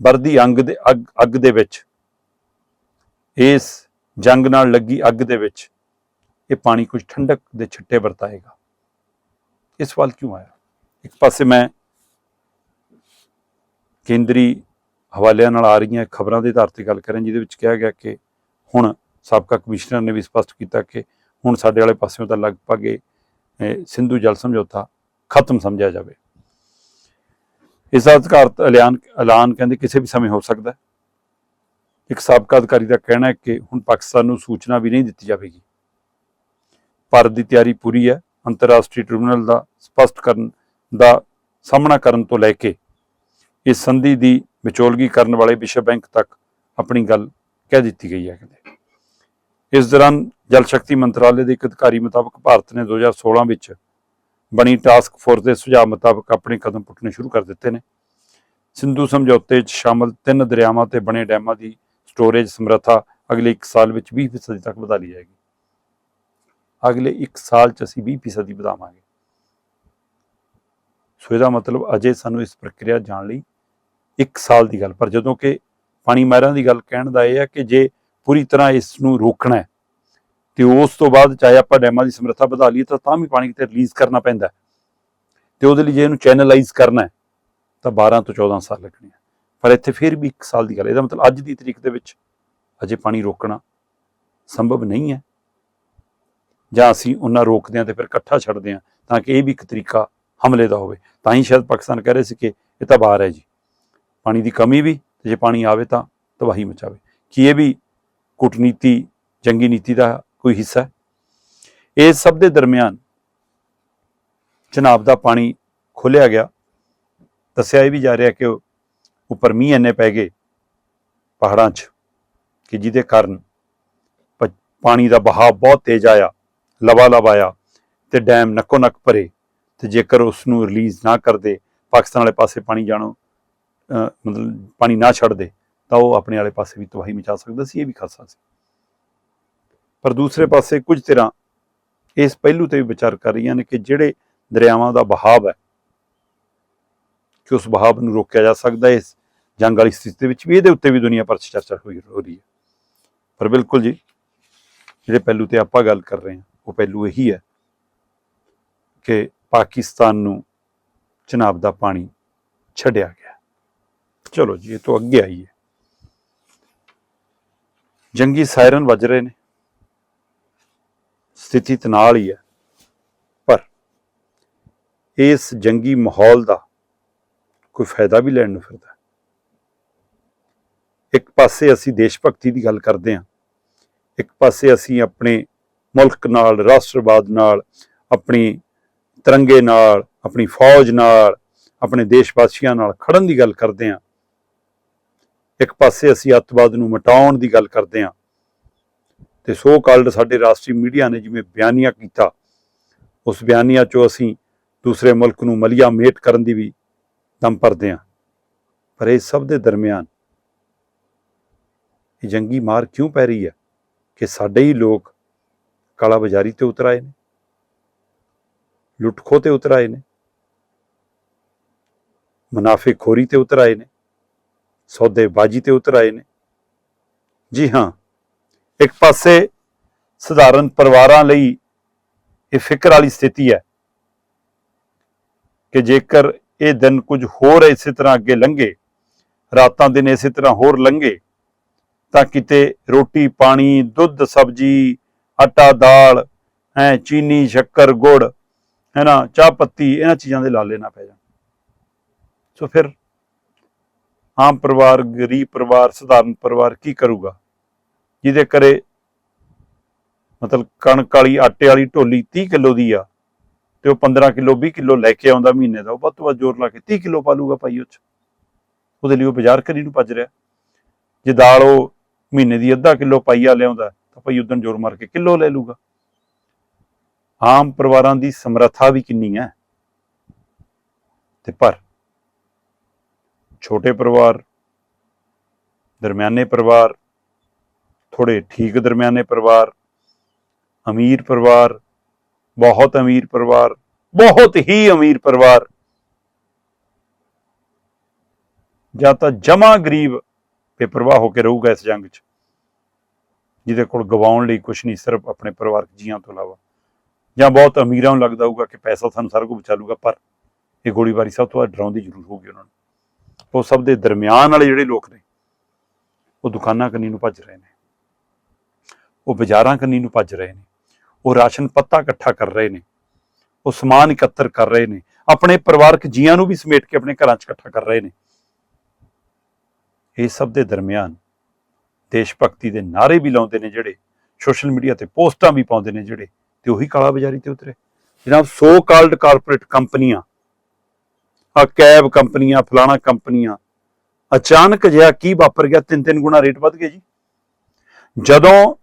ਵਰਦੀ ਅੰਗ ਦੇ ਅੱਗ ਅੱਗ ਦੇ ਵਿੱਚ। ਇਸ ਜੰਗ ਨਾਲ ਲੱਗੀ ਅੱਗ ਦੇ ਵਿੱਚ ਇਹ ਪਾਣੀ ਕੁਝ ਠੰਡਕ ਦੇ ਛਿੱਟੇ ਵਰਤਾਏਗਾ। ਇਹ ਸਵਾਲ ਕਿਉਂ ਆਇਆ? ਇੱਕ ਪਾਸੇ ਮੈਂ ਕੇਂਦਰੀ ਹਵਾਲਿਆਂ ਨਾਲ ਆ ਰਹੀਆਂ ਖਬਰਾਂ ਦੇ ਆਧਾਰ ਤੇ ਗੱਲ ਕਰਾਂ ਜਿਹਦੇ ਵਿੱਚ ਕਿਹਾ ਗਿਆ ਕਿ ਹੁਣ ਸਾਬਕਾ ਕਮਿਸ਼ਨਰ ਨੇ ਵੀ ਸਪਸ਼ਟ ਕੀਤਾ ਕਿ ਹੁਣ ਸਾਡੇ ਵਾਲੇ ਪਾਸਿਓਂ ਤਾਂ ਲਗਭਗ ਇਹ ਸਿੰਧੂ ਜਲ ਸਮਝੌਤਾ ਖਤਮ ਸਮਝਿਆ ਜਾਵੇ। ਇਸ ਦਾ ਅਧਿਕਾਰਤ ਐਲਾਨ ਐਲਾਨ ਕਹਿੰਦੇ ਕਿਸੇ ਵੀ ਸਮੇਂ ਹੋ ਸਕਦਾ ਹੈ। ਇੱਕ ਸਾਬਕਾ ਅਧਿਕਾਰੀ ਦਾ ਕਹਿਣਾ ਹੈ ਕਿ ਹੁਣ ਪਾਕਿਸਤਾਨ ਨੂੰ ਸੂਚਨਾ ਵੀ ਨਹੀਂ ਦਿੱਤੀ ਜਾਵੇਗੀ। ਭਾਰਤ ਦੀ ਤਿਆਰੀ ਪੂਰੀ ਹੈ। ਅੰਤਰਰਾਸ਼ਟਰੀ ਟ੍ਰਿਬਿਊਨਲ ਦਾ ਸਪਸ਼ਟ ਕਰਨ ਦਾ ਸਾਹਮਣਾ ਕਰਨ ਤੋਂ ਲੈ ਕੇ ਇਸ ਸੰਧੀ ਦੀ ਵਿਚੋਲਗੀ ਕਰਨ ਵਾਲੇ ਵਿਸ਼ਵ ਬੈਂਕ ਤੱਕ ਆਪਣੀ ਗੱਲ ਕਹਿ ਦਿੱਤੀ ਗਈ ਹੈ ਕਹਿੰਦੇ। ਇਸ ਦੌਰਾਨ ਜਲ ਸ਼ਕਤੀ ਮੰਤਰਾਲੇ ਦੇ ਇੱਕ ਅਧਿਕਾਰੀ ਮੁਤਾਬਕ ਭਾਰਤ ਨੇ 2016 ਵਿੱਚ ਬਣੀ ਟਾਸਕ ਫੋਰਸ ਦੇ ਸੁਝਾਅ ਮੁਤਾਬਕ ਆਪਣੇ ਕਦਮ ਪੁੱਟਣੇ ਸ਼ੁਰੂ ਕਰ ਦਿੱਤੇ ਨੇ। ਸਿੰਧੂ ਸਮਝੌਤੇ 'ਚ ਸ਼ਾਮਲ ਤਿੰਨ ਦਰਿਆਵਾਂ ਤੇ ਬਣੇ ਡੈਮਾਂ ਦੀ ਸਟੋਰੇਜ ਸਮਰੱਥਾ ਅਗਲੇ 1 ਸਾਲ ਵਿੱਚ 20% ਤੱਕ ਵਧਾ ਲਈ ਜਾਏਗੀ। ਅਗਲੇ 1 ਸਾਲ 'ਚ ਅਸੀਂ 20% ਵਧਾਵਾਂਗੇ। ਸੋ ਇਹਦਾ ਮਤਲਬ ਅਜੇ ਸਾਨੂੰ ਇਸ ਪ੍ਰਕਿਰਿਆ ਜਾਣ ਲਈ 1 ਸਾਲ ਦੀ ਗੱਲ, ਪਰ ਜਦੋਂ ਕਿ ਪਾਣੀ ਮਾਰਾਂ ਦੀ ਗੱਲ ਕਹਿਣ ਦਾ ਇਹ ਹੈ ਕਿ ਜੇ ਪੂਰੀ ਤਰ੍ਹਾਂ ਇਸ ਨੂੰ ਰੋਕਣਾ ਹੈ ਤੇ ਉਸ ਤੋਂ ਬਾਅਦ ਚਾਹੇ ਆਪਾਂ ਡੈਮਾਂ ਦੀ ਸਮਰੱਥਾ ਵਧਾ ਲਈਏ ਤਾਂ ਤਾਂ ਵੀ ਪਾਣੀ ਕਿਤੇ ਰਿਲੀਜ਼ ਕਰਨਾ ਪੈਂਦਾ ਹੈ। ਤੇ ਉਹਦੇ ਲਈ ਜੇ ਇਹਨੂੰ ਚੈਨਲਾਈਜ਼ ਕਰਨਾ ਹੈ, ਤਾਂ 12 ਤੋਂ 14 ਸਾਲ ਲੱਗਣੇ ਆ। ਪਰ ਇੱਥੇ ਫਿਰ ਵੀ 1 ਸਾਲ ਦੀ ਗੱਲ ਇਹਦਾ ਮਤਲਬ ਅੱਜ ਦੀ ਤਰੀਕ ਦੇ ਵਿੱਚ ਅਜੇ ਪਾਣੀ ਰੋਕਣਾ ਸੰਭਵ ਨਹੀਂ ਹੈ। ਜਾਂ ਅਸੀਂ ਉਹਨਾਂ ਰੋਕਦੇ ਹਾਂ ਤੇ ਫਿਰ ਇਕੱਠਾ ਛੱਡਦੇ ਹਾਂ ਤਾਂ ਕਿ ਇਹ ਵੀ ਇੱਕ ਤਰੀਕਾ ਹਮਲੇ ਦਾ ਹੋਵੇ। ਤਾਂ ਹੀ ਸ਼ਾਇਦ ਪਾਕਿਸਤਾਨ ਕਹਿ ਰਹੇ ਸੀ ਕਿ ਇਹ ਤਾਂ ਬਾਹਰ ਹੈ ਜੀ। ਪਾਣੀ ਦੀ ਕਮੀ ਵੀ ਤੇ ਜੇ ਪਾਣੀ ਆਵੇ ਤਾਂ ਤਬਾਹੀ ਮਚਾਵੇ। ਕੀ ਇਹ ਵੀ ਕੂਟਨੀਤੀ, ਜੰਗੀ ਨੀਤੀ ਦਾ ਕੋਈ ਹਿੱਸਾ ਹੈ। ਇਸ ਸਭ ਦੇ ਦਰਮਿਆਨ ਚਨਾਬ ਦਾ ਪਾਣੀ ਖੋਲਿਆ ਗਿਆ। ਦੱਸਿਆ ਇਹ ਵੀ ਜਾ ਰਿਹਾ ਕਿ ਉੱਪਰ ਮੀਂਹ ਇੰਨੇ ਪੈ ਗਏ ਪਹਾੜਾਂ 'ਚ ਕਿ ਜਿਹਦੇ ਕਾਰਨ ਪ- ਪਾਣੀ ਦਾ ਬਹਾਅ ਬਹੁਤ ਤੇਜ਼ ਆਇਆ ਲਵਾ ਆਇਆ ਤੇ ਡੈਮ ਨੱਕੋ ਨੱਕ ਭਰੇ ਤੇ ਜੇਕਰ ਉਸ ਨੂੰ ਰਿਲੀਜ਼ ਨਾ ਕਰਦੇ, ਪਾਕਿਸਤਾਨ ਵਾਲੇ ਪਾਸੇ ਪਾਣੀ ਜਾਣੋ ਮਤਲਬ ਪਾਣੀ ਨਾ ਛੱਡਦੇ, ਤਾਂ ਉਹ ਆਪਣੇ ਵਾਲੇ ਪਾਸੇ ਵੀ ਤਬਾਹੀ ਮਚਾ ਸਕਦਾ ਸੀ, ਇਹ ਵੀ ਖਾਸਾ ਸੀ। ਪਰ ਦੂਸਰੇ ਪਾਸੇ ਕੁਝ ਤਰ੍ਹਾਂ ਇਸ ਪਹਿਲੂ ਤੇ ਵੀ ਵਿਚਾਰ ਕਰ ਰਹੀਆਂ ਨੇ ਕਿ ਜਿਹੜੇ ਦਰਿਆਵਾਂ ਦਾ ਬਹਾਵ ਹੈ, ਕਿ ਉਸ ਬਹਾਵ ਨੂੰ ਰੋਕਿਆ ਜਾ ਸਕਦਾ ਹੈ, ਇਸ ਜੰਗ ਵਾਲੀ ਸਥਿਤੀ ਦੇ ਵਿੱਚ ਵੀ, ਇਹਦੇ ਉੱਤੇ ਵੀ ਦੁਨੀਆ ਭਰ 'ਚ ਚਰਚਾ ਹੋਈ ਹੋ ਰਹੀ ਹੈ। ਪਰ ਬਿਲਕੁਲ ਜੀ, ਜਿਹੜੇ ਪਹਿਲੂ ਤੇ ਆਪਾਂ ਗੱਲ ਕਰ ਰਹੇ ਹਾਂ, ਉਹ ਪਹਿਲੂ ਇਹੀ ਹੈ ਕਿ ਪਾਕਿਸਤਾਨ ਨੂੰ ਚਨਾਬ ਦਾ ਪਾਣੀ ਛੱਡਿਆ ਗਿਆ। ਚਲੋ ਜੀ, ਇਹ ਤੋਂ ਅੱਗੇ ਆਈਏ। ਜੰਗੀ ਸਾਇਰਨ ਵੱਜ ਰਹੇ ਨੇ। ਸਥਿਤੀ ਤਨਾਲ ਹੀ ਹੈ। ਪਰ ਇਸ ਜੰਗੀ ਮਾਹੌਲ ਦਾ ਕੋਈ ਫਾਇਦਾ ਵੀ ਲੈਣ ਨੂੰ ਫਿਰਦਾ ਇੱਕ ਪਾਸੇ ਅਸੀਂ ਦੇਸ਼ ਭਗਤੀ ਦੀ ਗੱਲ ਕਰਦੇ ਹਾਂ। ਇੱਕ ਪਾਸੇ ਅਸੀਂ ਆਪਣੇ ਮੁਲਕ ਨਾਲ, ਰਾਸ਼ਟਰਵਾਦ ਨਾਲ, ਆਪਣੀ ਤਿਰੰਗੇ ਨਾਲ, ਆਪਣੀ ਫੌਜ ਨਾਲ, ਆਪਣੇ ਦੇਸ਼ ਵਾਸੀਆਂ ਨਾਲ ਖੜਨ ਦੀ ਗੱਲ ਕਰਦੇ ਹਾਂ। ਇੱਕ ਪਾਸੇ ਅਸੀਂ ਅੱਤਵਾਦ ਨੂੰ ਮਿਟਾਉਣ ਦੀ ਗੱਲ ਕਰਦੇ ਹਾਂ। ਤੇ ਸੋ ਕਾਲਡ ਸਾਡੇ ਰਾਸ਼ਟਰੀ ਮੀਡੀਆ ਨੇ ਜਿਵੇਂ ਬਿਆਨੀਆਂ ਕੀਤਾ, ਉਸ ਬਿਆਨੀਆਂ ਚੋਂ ਅਸੀਂ ਦੂਸਰੇ ਮੁਲਕ ਨੂੰ ਮਲੀਆ ਮੇਟ ਕਰਨ ਦੀ ਵੀ ਦਮ ਭਰਦੇ ਹਾਂ। ਪਰ ਇਹ ਸਭ ਦੇ ਦਰਮਿਆਨ ਇਹ ਜੰਗੀ ਮਾਰ ਕਿਉਂ ਪੈ ਰਹੀ ਹੈ ਕਿ ਸਾਡੇ ਹੀ ਲੋਕ ਕਾਲਾ ਬਾਜ਼ਾਰੀ ਤੇ ਉਤਰ ਆਏ ਨੇ? ਲੁੱਟਖੋ ਤੇ ਉਤਰ ਆਏ ਨੇ? ਮੁਨਾਫ਼ੇਖੋਰੀ ਤੇ ਉਤਰ ਆਏ ਨੇ? ਸੌਦੇਬਾਜ਼ੀ ਤੇ ਉਤਰ ਆਏ ਨੇ? ਜੀ ਹਾਂ ਇੱਕ ਪਾਸੇ ਸਧਾਰਨ ਪਰਿਵਾਰਾਂ ਲਈ ਇਹ ਫਿਕਰ ਵਾਲੀ ਸਥਿਤੀ ਹੈ ਕਿ ਜੇਕਰ ਇਹ ਦਿਨ ਕੁਝ ਹੋਰ ਇਸੇ ਤਰ੍ਹਾਂ ਅੱਗੇ ਲੰਘੇ, ਰਾਤਾਂ ਦਿਨ ਇਸੇ ਤਰ੍ਹਾਂ ਹੋਰ ਲੰਘੇ, ਤਾਂ ਕਿਤੇ ਰੋਟੀ, ਪਾਣੀ, ਦੁੱਧ, ਸਬਜੀ, ਆਟਾ, ਦਾਲ, ਹੈ, ਚੀਨੀ, ਸ਼ੱਕਰ, ਗੁੜ ਹੈ ਨਾ ਚਾਹ ਪੱਤੀ, ਇਹਨਾਂ ਚੀਜ਼ਾਂ ਦੇ ਲਾਲੇ ਨਾ ਪੈ ਜਾਣ। ਸੋ ਫਿਰ ਆਮ ਪਰਿਵਾਰ, ਗਰੀਬ ਪਰਿਵਾਰ, ਸਧਾਰਨ ਪਰਿਵਾਰ ਕੀ ਕਰੂਗਾ? ਜਿਹਦੇ ਕਰੇ ਮਤਲਬ ਕਣਕ ਵਾਲੀ, ਆਟੇ ਵਾਲੀ ਢੋਲੀ 30 ਕਿਲੋ ਦੀ ਆ ਤੇ ਉਹ 15 ਕਿਲੋ 20 ਕਿਲੋ ਲੈ ਕੇ ਆਉਂਦਾ ਮਹੀਨੇ ਦਾ, ਉਹ ਵੱਧ ਤੋਂ ਵੱਧ ਜ਼ੋਰ ਲਾ ਕੇ 30 ਕਿਲੋ ਪਾ ਲੂਗਾ ਭਾਈ ਉਹ ਚ। ਉਹਦੇ ਲਈ ਉਹ ਬਾਜ਼ਾਰ ਕਰੀ ਨੂੰ ਭੱਜ ਰਿਹਾ। ਜੇ ਦਾਲ ਉਹ ਮਹੀਨੇ ਦੀ ਅੱਧਾ ਕਿਲੋ ਪਾਈਆ ਲਿਆਉਂਦਾ, ਤਾਂ ਭਾਈ ਉਦੋਂ ਜ਼ੋਰ ਮਾਰ ਕੇ ਕਿਲੋ ਲੈ ਲੂਗਾ। ਆਮ ਪਰਿਵਾਰਾਂ ਦੀ ਸਮਰੱਥਾ ਵੀ ਕਿੰਨੀ ਹੈ। ਤੇ ਪਰ ਛੋਟੇ ਪਰਿਵਾਰ, ਦਰਮਿਆਨੇ ਪਰਿਵਾਰ ਥੋੜੇ ਠੀਕ ਦਰਮਿਆਨੇ ਪਰਿਵਾਰ, ਅਮੀਰ ਪਰਿਵਾਰ, ਬਹੁਤ ਅਮੀਰ ਪਰਿਵਾਰ, ਬਹੁਤ ਹੀ ਅਮੀਰ ਪਰਿਵਾਰ। ਜਾਂ ਤਾਂ ਜਮਾ ਗਰੀਬ ਬੇਪਰਵਾਹ ਹੋ ਕੇ ਰਹੂਗਾ ਇਸ ਜੰਗ 'ਚ, ਜਿਹਦੇ ਕੋਲ ਗਵਾਉਣ ਲਈ ਕੁਝ ਨਹੀਂ, ਸਿਰਫ ਆਪਣੇ ਪਰਿਵਾਰਕ ਜੀਆਂ ਤੋਂ ਇਲਾਵਾ। ਜਾਂ ਬਹੁਤ ਅਮੀਰਾਂ ਨੂੰ ਲੱਗਦਾ ਹੋਊਗਾ ਕਿ ਪੈਸਾ ਸਾਨੂੰ ਸਾਰਾ ਕੁਝ ਬਚਾ ਲੂਗਾ ਪਰ ਇਹ ਗੋਲੀਬਾਰੀ ਸਭ ਤੋਂ ਵੱਧ ਡਰਾਉਂਦੀ ਜ਼ਰੂਰ ਹੋਊਗੀ ਉਹਨਾਂ ਨੂੰ। ਉਹ ਸਭ ਦੇ ਦਰਮਿਆਨ ਵਾਲੇ ਜਿਹੜੇ ਲੋਕ ਨੇ, ਉਹ ਦੁਕਾਨਾਂ ਕੰਨੀ ਨੂੰ ਭੱਜ ਰਹੇ ਨੇ। ਉਹ ਬਾਜ਼ਾਰਾਂ ਕੰਨੀ ਨੂੰ ਭੱਜ ਰਹੇ ਨੇ। ਉਹ ਰਾਸ਼ਨ ਪੱਤਾ ਇਕੱਠਾ ਕਰ ਰਹੇ ਨੇ। ਉਹ ਸਮਾਨ ਇਕੱਤਰ ਕਰ ਰਹੇ ਨੇ। ਆਪਣੇ ਪਰਿਵਾਰਕ ਜੀਆਂ ਨੂੰ ਵੀ ਸਮੇਟ ਕੇ ਆਪਣੇ ਘਰਾਂ 'ਚ ਇਕੱਠਾ ਕਰ ਰਹੇ ਨੇ। ਇਹ ਸਭ ਦੇ ਦਰਮਿਆਨ ਦੇਸ਼ ਭਗਤੀ ਦੇ ਨਾਰੇ ਵੀ ਲਾਉਂਦੇ ਨੇ ਜਿਹੜੇ ਸੋਸ਼ਲ ਮੀਡੀਆ ਤੇ ਪੋਸਟਾਂ ਵੀ ਪਾਉਂਦੇ ਨੇ ਜਿਹੜੇ ਤੇ ਉਹੀ ਕਾਲਾ ਬਾਜ਼ਾਰੀ ਤੇ ਉਤਰੇ। ਜਨਾਬ, ਸੋ ਕਾਲਡ ਕਾਰਪੋਰੇਟ ਕੰਪਨੀਆਂ ਆ ਕੈਬ ਕੰਪਨੀਆਂ, ਫਲਾਣਾ ਕੰਪਨੀਆਂ, ਅਚਾਨਕ ਜਿਹਾ ਕੀ ਵਾਪਰ ਗਿਆ? ਤਿੰਨ ਤਿੰਨ ਗੁਣਾ ਰੇਟ ਵੱਧ ਗਏ ਜੀ। ਜਦੋਂ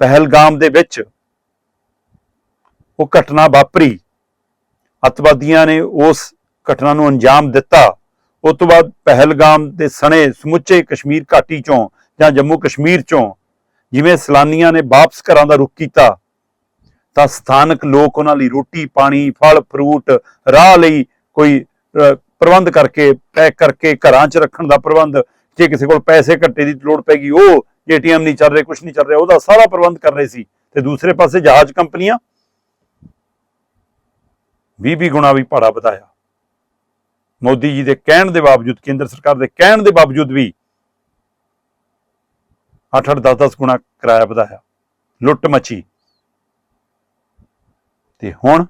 ਪਹਿਲਗਾਮ ਦੇ ਵਿੱਚ ਉਹ ਘਟਨਾ ਵਾਪਰੀ। ਅਤਵਾਦੀਆਂ ਨੇ ਉਸ ਘਟਨਾ ਨੂੰ ਅੰਜਾਮ ਦਿੱਤਾ। ਉਸ ਤੋਂ ਬਾਅਦ ਪਹਿਲਗਾਮ ਦੇ ਸਣੇ ਸਮੁੱਚੇ ਕਸ਼ਮੀਰ ਘਾਟੀ ਚੋਂ ਜਾਂ ਜੰਮੂ ਕਸ਼ਮੀਰ ਚੋਂ ਜਿਵੇਂ ਸਲਾਨੀਆਂ ਨੇ ਵਾਪਸ ਘਰਾਂ ਦਾ ਰੁਖ ਕੀਤਾ ਤਾਂ ਸਥਾਨਕ ਲੋਕ ਉਹਨਾਂ ਲਈ ਰੋਟੀ ਪਾਣੀ ਫਲ ਫਰੂਟ ਰਾਹ ਲਈ ਕੋਈ ਅਹ, ਪ੍ਰਬੰਧ ਕਰਕੇ ਪੈਕ ਕਰਕੇ ਘਰਾਂ 'ਚ ਰੱਖਣ ਦਾ ਪ੍ਰਬੰਧ ਜੇ ਕਿਸੇ ਕੋਲ ਪੈਸੇ ਘੱਟੇ ਦੀ ਲੋੜ ਪੈ ਗਈ ਉਹ ਏਟੀਐਮ ਨਹੀਂ ਚੱਲ ਰਹੇ ਕੁਝ ਨਹੀਂ ਚੱਲ ਰਿਹਾ, ਉਹਦਾ ਸਾਰਾ ਪ੍ਰਬੰਧ ਕਰ ਰਹੇ ਸੀ। ਤੇ ਦੂਸਰੇ ਪਾਸੇ ਜਹਾਜ਼ ਕੰਪਨੀਆਂ 20 ਗੁਣਾ ਵੀ ਭਾੜਾ ਵਧਾਇਆ। ਮੋਦੀ ਜੀ ਦੇ ਕਹਿਣ ਦੇ ਬਾਵਜੂਦ, ਕੇਂਦਰ ਸਰਕਾਰ ਦੇ ਕਹਿਣ ਦੇ ਬਾਵਜੂਦ ਵੀ 8-8 10-10 ਗੁਣਾ ਕਿਰਾਇਆ ਵਧਾਇਆ। ਲੁੱਟ ਮਚੀ। ਤੇ ਹੁਣ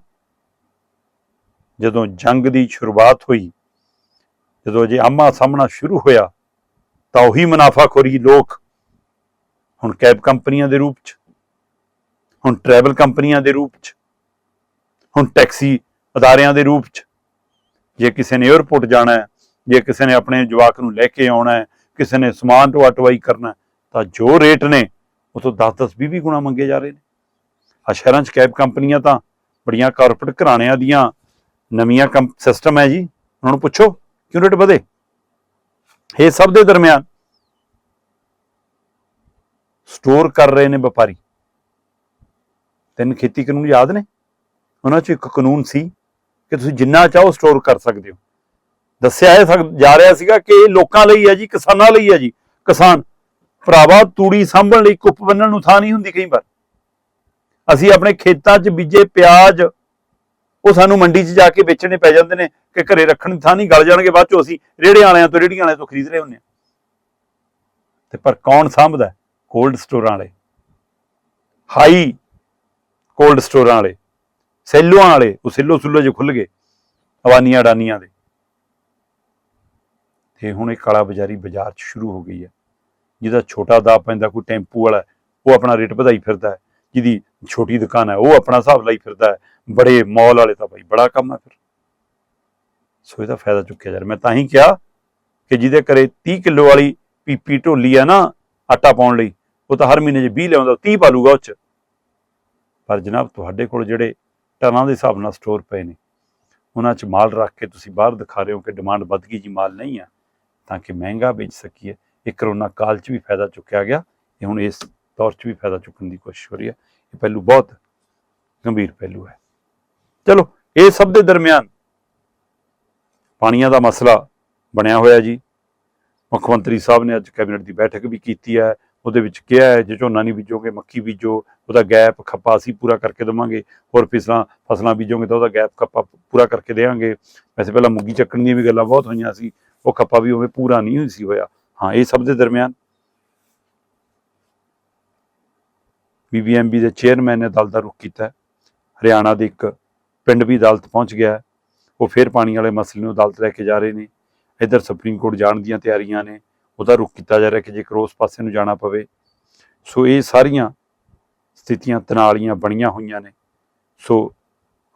ਜਦੋਂ ਜੰਗ ਦੀ ਸ਼ੁਰੂਆਤ ਹੋਈ, ਜਦੋਂ ਜੇ ਆਮਾ ਸਾਹਮਣਾ ਸ਼ੁਰੂ ਹੋਇਆ ਤਾਂ ਉਹੀ ਮੁਨਾਫਾਖੋਰੀ ਲੋਕ। ਹੁਣ ਕੈਬ ਕੰਪਨੀਆਂ ਦੇ ਰੂਪ 'ਚ, ਹੁਣ ਟਰੈਵਲ ਕੰਪਨੀਆਂ ਦੇ ਰੂਪ 'ਚ, ਹੁਣ ਟੈਕਸੀ ਅਦਾਰਿਆਂ ਦੇ ਰੂਪ 'ਚ। ਜੇ ਕਿਸੇ ਨੇ 에어ਪੋਰਟ ਜਾਣਾ ਹੈ, ਜੇ ਕਿਸੇ ਨੇ ਆਪਣੇ ਜਵਾਕ ਨੂੰ ਲੈ ਕੇ ਆਉਣਾ ਹੈ, ਕਿਸੇ ਨੇ ਸਮਾਨ ਢੋਆ ਢੁਆਈ ਕਰਨਾ ਤਾਂ ਜੋ ਰੇਟ ਨੇ, ਉਹ ਤੋਂ 10-10 20 ਗੁਣਾ ਮੰਗੇ ਜਾ ਰਹੇ ਨੇ। ਆ ਸ਼ਹਿਰਾਂ 'ਚ ਕੈਬ ਕੰਪਨੀਆਂ ਤਾਂ ਬੜੀਆਂ ਕਾਰਪੋਰੇਟ ਘਰਾਣਿਆਂ ਦੀਆਂ ਨਵੀਆਂ ਸਿਸਟਮ ਹੈ ਜੀ। ਉਹਨਾਂ ਨੂੰ ਪੁੱਛੋ, ਕਿਉਂ ਰੇਟ ਵਧੇ? ਇਹ ਸਭ ਦੇ ਦਰਮਿਆਨ ਸਟੋਰ ਕਰ ਰਹੇ ਨੇ ਵਪਾਰੀ। ਤਿੰਨ ਖੇਤੀ ਕਾਨੂੰਨ ਯਾਦ ਨੇ? ਉਹਨਾਂ 'ਚ ਇੱਕ ਕਾਨੂੰਨ ਸੀ ਕਿ ਤੁਸੀਂ ਜਿੰਨਾ ਚਾਹੋ ਸਟੋਰ ਕਰ ਸਕਦੇ ਹੋ। ਦੱਸਿਆ ਇਹ ਜਾ ਰਿਹਾ ਸੀਗਾ ਕਿ ਇਹ ਲੋਕਾਂ ਲਈ ਹੈ ਜੀ, ਕਿਸਾਨਾਂ ਲਈ ਹੈ ਜੀ। ਕਿਸਾਨ, ਭਰਾਵਾ, ਤੂੜੀ ਸਾਂਭਣ ਲਈ ਕੁੱਪ ਬੰਨਣ ਨੂੰ ਥਾਂ ਨਹੀਂ ਹੁੰਦੀ ਕਈ ਵਾਰ। ਅਸੀਂ ਆਪਣੇ ਖੇਤਾਂ 'ਚ ਬੀਜੇ ਪਿਆਜ਼ ਉਹ ਸਾਨੂੰ ਮੰਡੀ 'ਚ ਜਾ ਕੇ ਵੇਚਣੇ ਪੈ ਜਾਂਦੇ ਨੇ ਕਿ ਘਰੇ ਰੱਖਣ ਦੀ ਥਾਂ ਨਹੀਂ, ਗਲ ਜਾਣਗੇ ਬਾਅਦ 'ਚੋਂ ਅਸੀਂ ਰੇੜਿਆਂ ਵਾਲਿਆਂ ਤੋਂ ਰੇੜੀਆਂ ਵਾਲਿਆਂ ਤੋਂ ਖਰੀਦ ਰਹੇ ਹੁੰਦੇ ਤੇ ਪਰ ਕੌਣ ਸਾਂਭਦਾ ਕੋਲਡ ਸਟੋਰਾਂ ਵਾਲੇ? ਹਾਈ ਕੋਲਡ ਸਟੋਰਾਂ ਵਾਲੇ, ਸੈਲੋਆਂ ਵਾਲੇ, ਉਹ ਸੈਲੋ ਸੁੱਲੋ ਜੇ ਖੁੱਲ ਗਏ, ਅਵਾਨੀਆਂ ਅਡਾਨੀਆਂ ਦੇ। ਤੇ ਹੁਣ ਇਹ ਕਾਲਾ ਬਾਜ਼ਾਰੀ ਬਾਜ਼ਾਰ 'ਚ ਸ਼ੁਰੂ ਹੋ ਗਈ ਹੈ। ਜਿਹਦਾ ਛੋਟਾ ਦਾ ਪੈਂਦਾ ਕੋਈ ਟੈਂਪੂ ਵਾਲਾ, ਉਹ ਆਪਣਾ ਰੇਟ ਵਧਾਈ ਫਿਰਦਾ ਹੈ। ਜਿਹਦੀ ਛੋਟੀ ਦੁਕਾਨ ਹੈ, ਉਹ ਆਪਣਾ ਹਿਸਾਬ ਲਾਈ ਫਿਰਦਾ ਹੈ। ਬੜੇ ਮੌਲ ਵਾਲੇ ਤਾਂ ਭਾਈ ਬੜਾ ਕੰਮ ਹੈ ਫਿਰ। ਸੋ ਇਹਦਾ ਫਾਇਦਾ ਚੁੱਕਿਆ ਜਾ ਰਿਹਾ ਮੈਂ ਤਾਂ ਹੀ ਕਿਹਾ ਕਿ ਜਿਹਦੇ ਘਰੇ 30 ਕਿਲੋ ਵਾਲੀ ਪੀਪੀ ਢੋਲੀ ਹੈ ਨਾ ਆਟਾ ਪਾਉਣ ਲਈ, ਉਹ ਤਾਂ ਹਰ ਮਹੀਨੇ 'ਚ 20 ਲਿਆਉਂਦਾ 30 ਪਾ ਲੂਗਾ ਉਹ 'ਚ। ਪਰ ਜਨਾਬ, ਤੁਹਾਡੇ ਕੋਲ ਜਿਹੜੇ ਟਨਾਂ ਦੇ ਹਿਸਾਬ ਨਾਲ ਸਟੋਰ ਪਏ ਨੇ, ਉਹਨਾਂ 'ਚ ਮਾਲ ਰੱਖ ਕੇ ਤੁਸੀਂ ਬਾਹਰ ਦਿਖਾ ਰਹੇ ਹੋ ਕਿ ਡਿਮਾਂਡ ਵੱਧ ਗਈ ਜੀ, ਮਾਲ ਨਹੀਂ ਆ, ਤਾਂ ਕਿ ਮਹਿੰਗਾ ਵੇਚ ਸਕੀਏ। ਇਹ ਕਰੋਨਾ ਕਾਲ 'ਚ ਵੀ ਫਾਇਦਾ ਚੁੱਕਿਆ ਗਿਆ। ਇਹ ਹੁਣ ਇਸ ਦੌਰ 'ਚ ਵੀ ਫਾਇਦਾ ਚੁੱਕਣ ਦੀ ਕੋਸ਼ਿਸ਼ ਹੋ ਰਹੀ ਹੈ। ਇਹ ਪਹਿਲੂ ਬਹੁਤ ਗੰਭੀਰ ਪਹਿਲੂ ਹੈ। ਚਲੋ, ਇਹ ਸਭ ਦੇ ਦਰਮਿਆਨ ਪਾਣੀਆਂ ਦਾ ਮਸਲਾ ਬਣਿਆ ਹੋਇਆ ਜੀ। ਮੁੱਖ ਮੰਤਰੀ ਸਾਹਿਬ ਨੇ ਅੱਜ ਕੈਬਨਿਟ ਦੀ ਬੈਠਕ ਵੀ ਕੀਤੀ ਹੈ। ਉਹਦੇ ਵਿੱਚ ਕਿਹਾ ਹੈ, ਜੇ ਝੋਨਾ ਨਹੀਂ ਬੀਜੋਗੇ, ਮੱਕੀ ਬੀਜੋ, ਉਹਦਾ ਗੈਪ ਖੱਪਾ ਅਸੀਂ ਪੂਰਾ ਕਰਕੇ ਦੇਵਾਂਗੇ। ਹੋਰ ਫਸਲਾਂ ਫਸਲਾਂ ਬੀਜੋਗੇ ਤਾਂ ਉਹਦਾ ਗੈਪ ਖੱਪਾ ਪੂਰਾ ਕਰਕੇ ਦੇਵਾਂਗੇ। ਵੈਸੇ ਪਹਿਲਾਂ ਮੁੱਗੀ ਚੱਕਣ ਦੀਆਂ ਵੀ ਗੱਲਾਂ ਬਹੁਤ ਹੋਈਆਂ ਸੀ, ਉਹ ਖੱਪਾ ਵੀ ਉਵੇਂ ਪੂਰਾ ਨਹੀਂ ਹੋਈ ਸੀ ਹੋਇਆ। ਹਾਂ, ਇਹ ਸਭ ਦੇ ਦਰਮਿਆਨ ਬੀਬੀਐਮਬੀ ਦੇ ਚੇਅਰਮੈਨ ਨੇ ਦਲ ਦਾ ਰੁਖ ਕੀਤਾ ਹਰਿਆਣਾ ਦੇ ਇੱਕ ਪਿੰਡ ਵੀ ਅਦਾਲਤ ਪਹੁੰਚ ਗਿਆ ਉਹ ਫਿਰ ਪਾਣੀ ਵਾਲੇ ਮਸਲੇ ਨੂੰ ਅਦਾਲਤ ਲੈ ਕੇ ਜਾ ਰਹੇ ਨੇ। ਇਧਰ ਸੁਪਰੀਮ ਕੋਰਟ ਜਾਣ ਦੀਆਂ ਤਿਆਰੀਆਂ ਨੇ। ਉਹਦਾ ਰੁਖ ਕੀਤਾ ਜਾ ਰਿਹਾ ਕਿ ਜੇਕਰ ਉਸ ਪਾਸੇ ਨੂੰ ਜਾਣਾ ਪਵੇ। ਸੋ ਇਹ ਸਾਰੀਆਂ ਸਥਿਤੀਆਂ ਤਨਾਲੀਆਂ ਬਣੀਆਂ ਹੋਈਆਂ ਨੇ। ਸੋ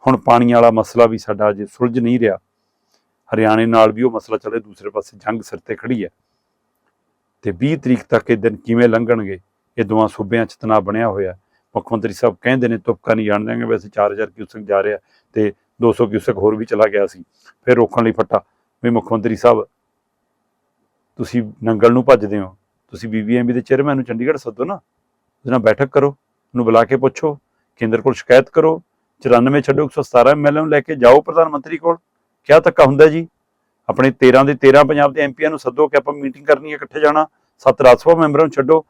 ਹੁਣ ਪਾਣੀ ਵਾਲਾ ਮਸਲਾ ਵੀ ਸਾਡਾ ਅਜੇ ਸੁਲਝ ਨਹੀਂ ਰਿਹਾ। ਹਰਿਆਣੇ ਨਾਲ ਵੀ ਉਹ ਮਸਲਾ ਚੱਲੇ ਦੂਸਰੇ ਪਾਸੇ ਜੰਗ ਸਿਰ ਤੇ ਖੜੀ ਹੈ। ਤੇ 20 ਤਰੀਕ ਤੱਕ ਇਹ ਦਿਨ ਕਿਵੇਂ ਲੰਘਣਗੇ, ਇਹ ਦੋਵਾਂ ਸੂਬਿਆਂ 'ਚ ਤਣਾਅ ਬਣਿਆ ਹੋਇਆ। ਮੁੱਖ ਮੰਤਰੀ ਸਾਹਿਬ ਕਹਿੰਦੇ ਨੇ ਤੁਪਕਾ ਨਹੀਂ ਜਾਣ ਦੇਣਗੇ। ਵੈਸੇ 4000 ਕਿਊਸਕ ਜਾ ਰਿਹਾ। ਤੇ 200 ਕਿਊਸਕ ਹੋਰ ਵੀ ਚਲਾ ਗਿਆ ਸੀ। ਫਿਰ ਰੋਕਣ ਲਈ ਫੱਟਾ। ਵੀ ਮੁੱਖ ਮੰਤਰੀ ਸਾਹਿਬ, ਤੁਸੀਂ ਨੰਗਲ ਨੂੰ ਭੱਜਦੇ ਹੋ। ਤੁਸੀਂ ਬੀਬੀਐਮਬੀ ਦੇ ਚੇਅਰਮੈਨ ਨੂੰ ਚੰਡੀਗੜ੍ਹ ਸੱਦੋ ਨਾ। ਉਹਦੇ ਨਾਲ ਬੈਠਕ ਕਰੋ। ਉਹਨੂੰ ਬੁਲਾ ਕੇ ਪੁੱਛੋ। ਕੇਂਦਰ ਕੋਲ ਸ਼ਿਕਾਇਤ ਕਰੋ। 94 ਛੱਡੋ 117 ਐਮਐਲਏ ਨੂੰ ਲੈ ਕੇ ਜਾਓ ਪ੍ਰਧਾਨ ਮੰਤਰੀ ਕੋਲ। ਕਿਆ ਧੱਕਾ ਹੁੰਦਾ ਜੀ? ਆਪਣੇ 13 ਦੇ 13 ਪੰਜਾਬ ਦੇ ਐਮਪੀਆਂ ਨੂੰ ਸੱਦੋ ਕਿ ਆਪਾਂ ਮੀਟਿੰਗ ਕਰਨੀ ਹੈ ਇਕੱਠੇ ਜਾਣਾ। ਸੱਤ ਰਾਜ ਸਭਾ ਮੈਂਬਰਾਂ ਨੂੰ ਛੱਡੋ।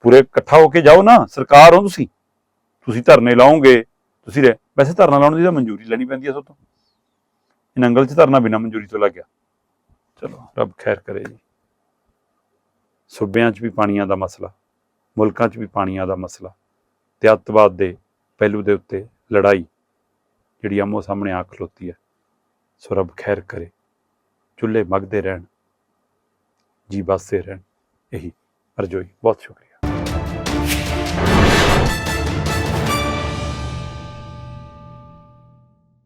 ਪੂਰੇ ਇਕੱਠਾ ਹੋ ਕੇ ਜਾਓ ਨਾ। ਸਰਕਾਰ ਹੋ ਤੁਸੀਂ। ਤੁਸੀਂ ਧਰਨੇ ਲਾਓਗੇ। ਤੁਸੀਂ ਰਹਿ- ਵੈਸੇ ਧਰਨਾ ਲਾਉਣ ਦੀ ਤਾਂ ਮਨਜ਼ੂਰੀ ਲੈਣੀ ਪੈਂਦੀ ਹੈ ਸੋ ਤੋਂ। ਇਹ ਨੰਗਲ 'ਚ ਧਰਨਾ ਬਿਨਾਂ ਮਨਜ਼ੂਰੀ ਤੋਂ ਲੱਗ ਗਿਆ। ਚਲੋ, ਰੱਬ ਖੈਰ ਕਰੇ ਜੀ। ਸੂਬਿਆਂ 'ਚ ਵੀ ਪਾਣੀਆਂ ਦਾ ਮਸਲਾ, ਮੁਲਕਾਂ 'ਚ ਵੀ ਪਾਣੀਆਂ ਦਾ ਮਸਲਾ, ਤੇ ਅੱਤਵਾਦ ਦੇ ਪਹਿਲੂ ਦੇ ਉੱਤੇ ਲੜਾਈ, ਜਿਹੜੀ ਆਮੋ ਸਾਹਮਣੇ ਆ ਖਲੋਤੀ ਹੈ ਸੋ ਰੱਬ ਖੈਰ ਕਰੇ। ਚੁੱਲ੍ਹੇ ਮਗਦੇ ਰਹਿਣ, ਜੀ ਬਸਦੇ ਰਹਿਣ। ਇਹੀ ਅਰਜ਼ੋਈ ਬਹੁਤ ਸ਼ੁਕਰੀਆ।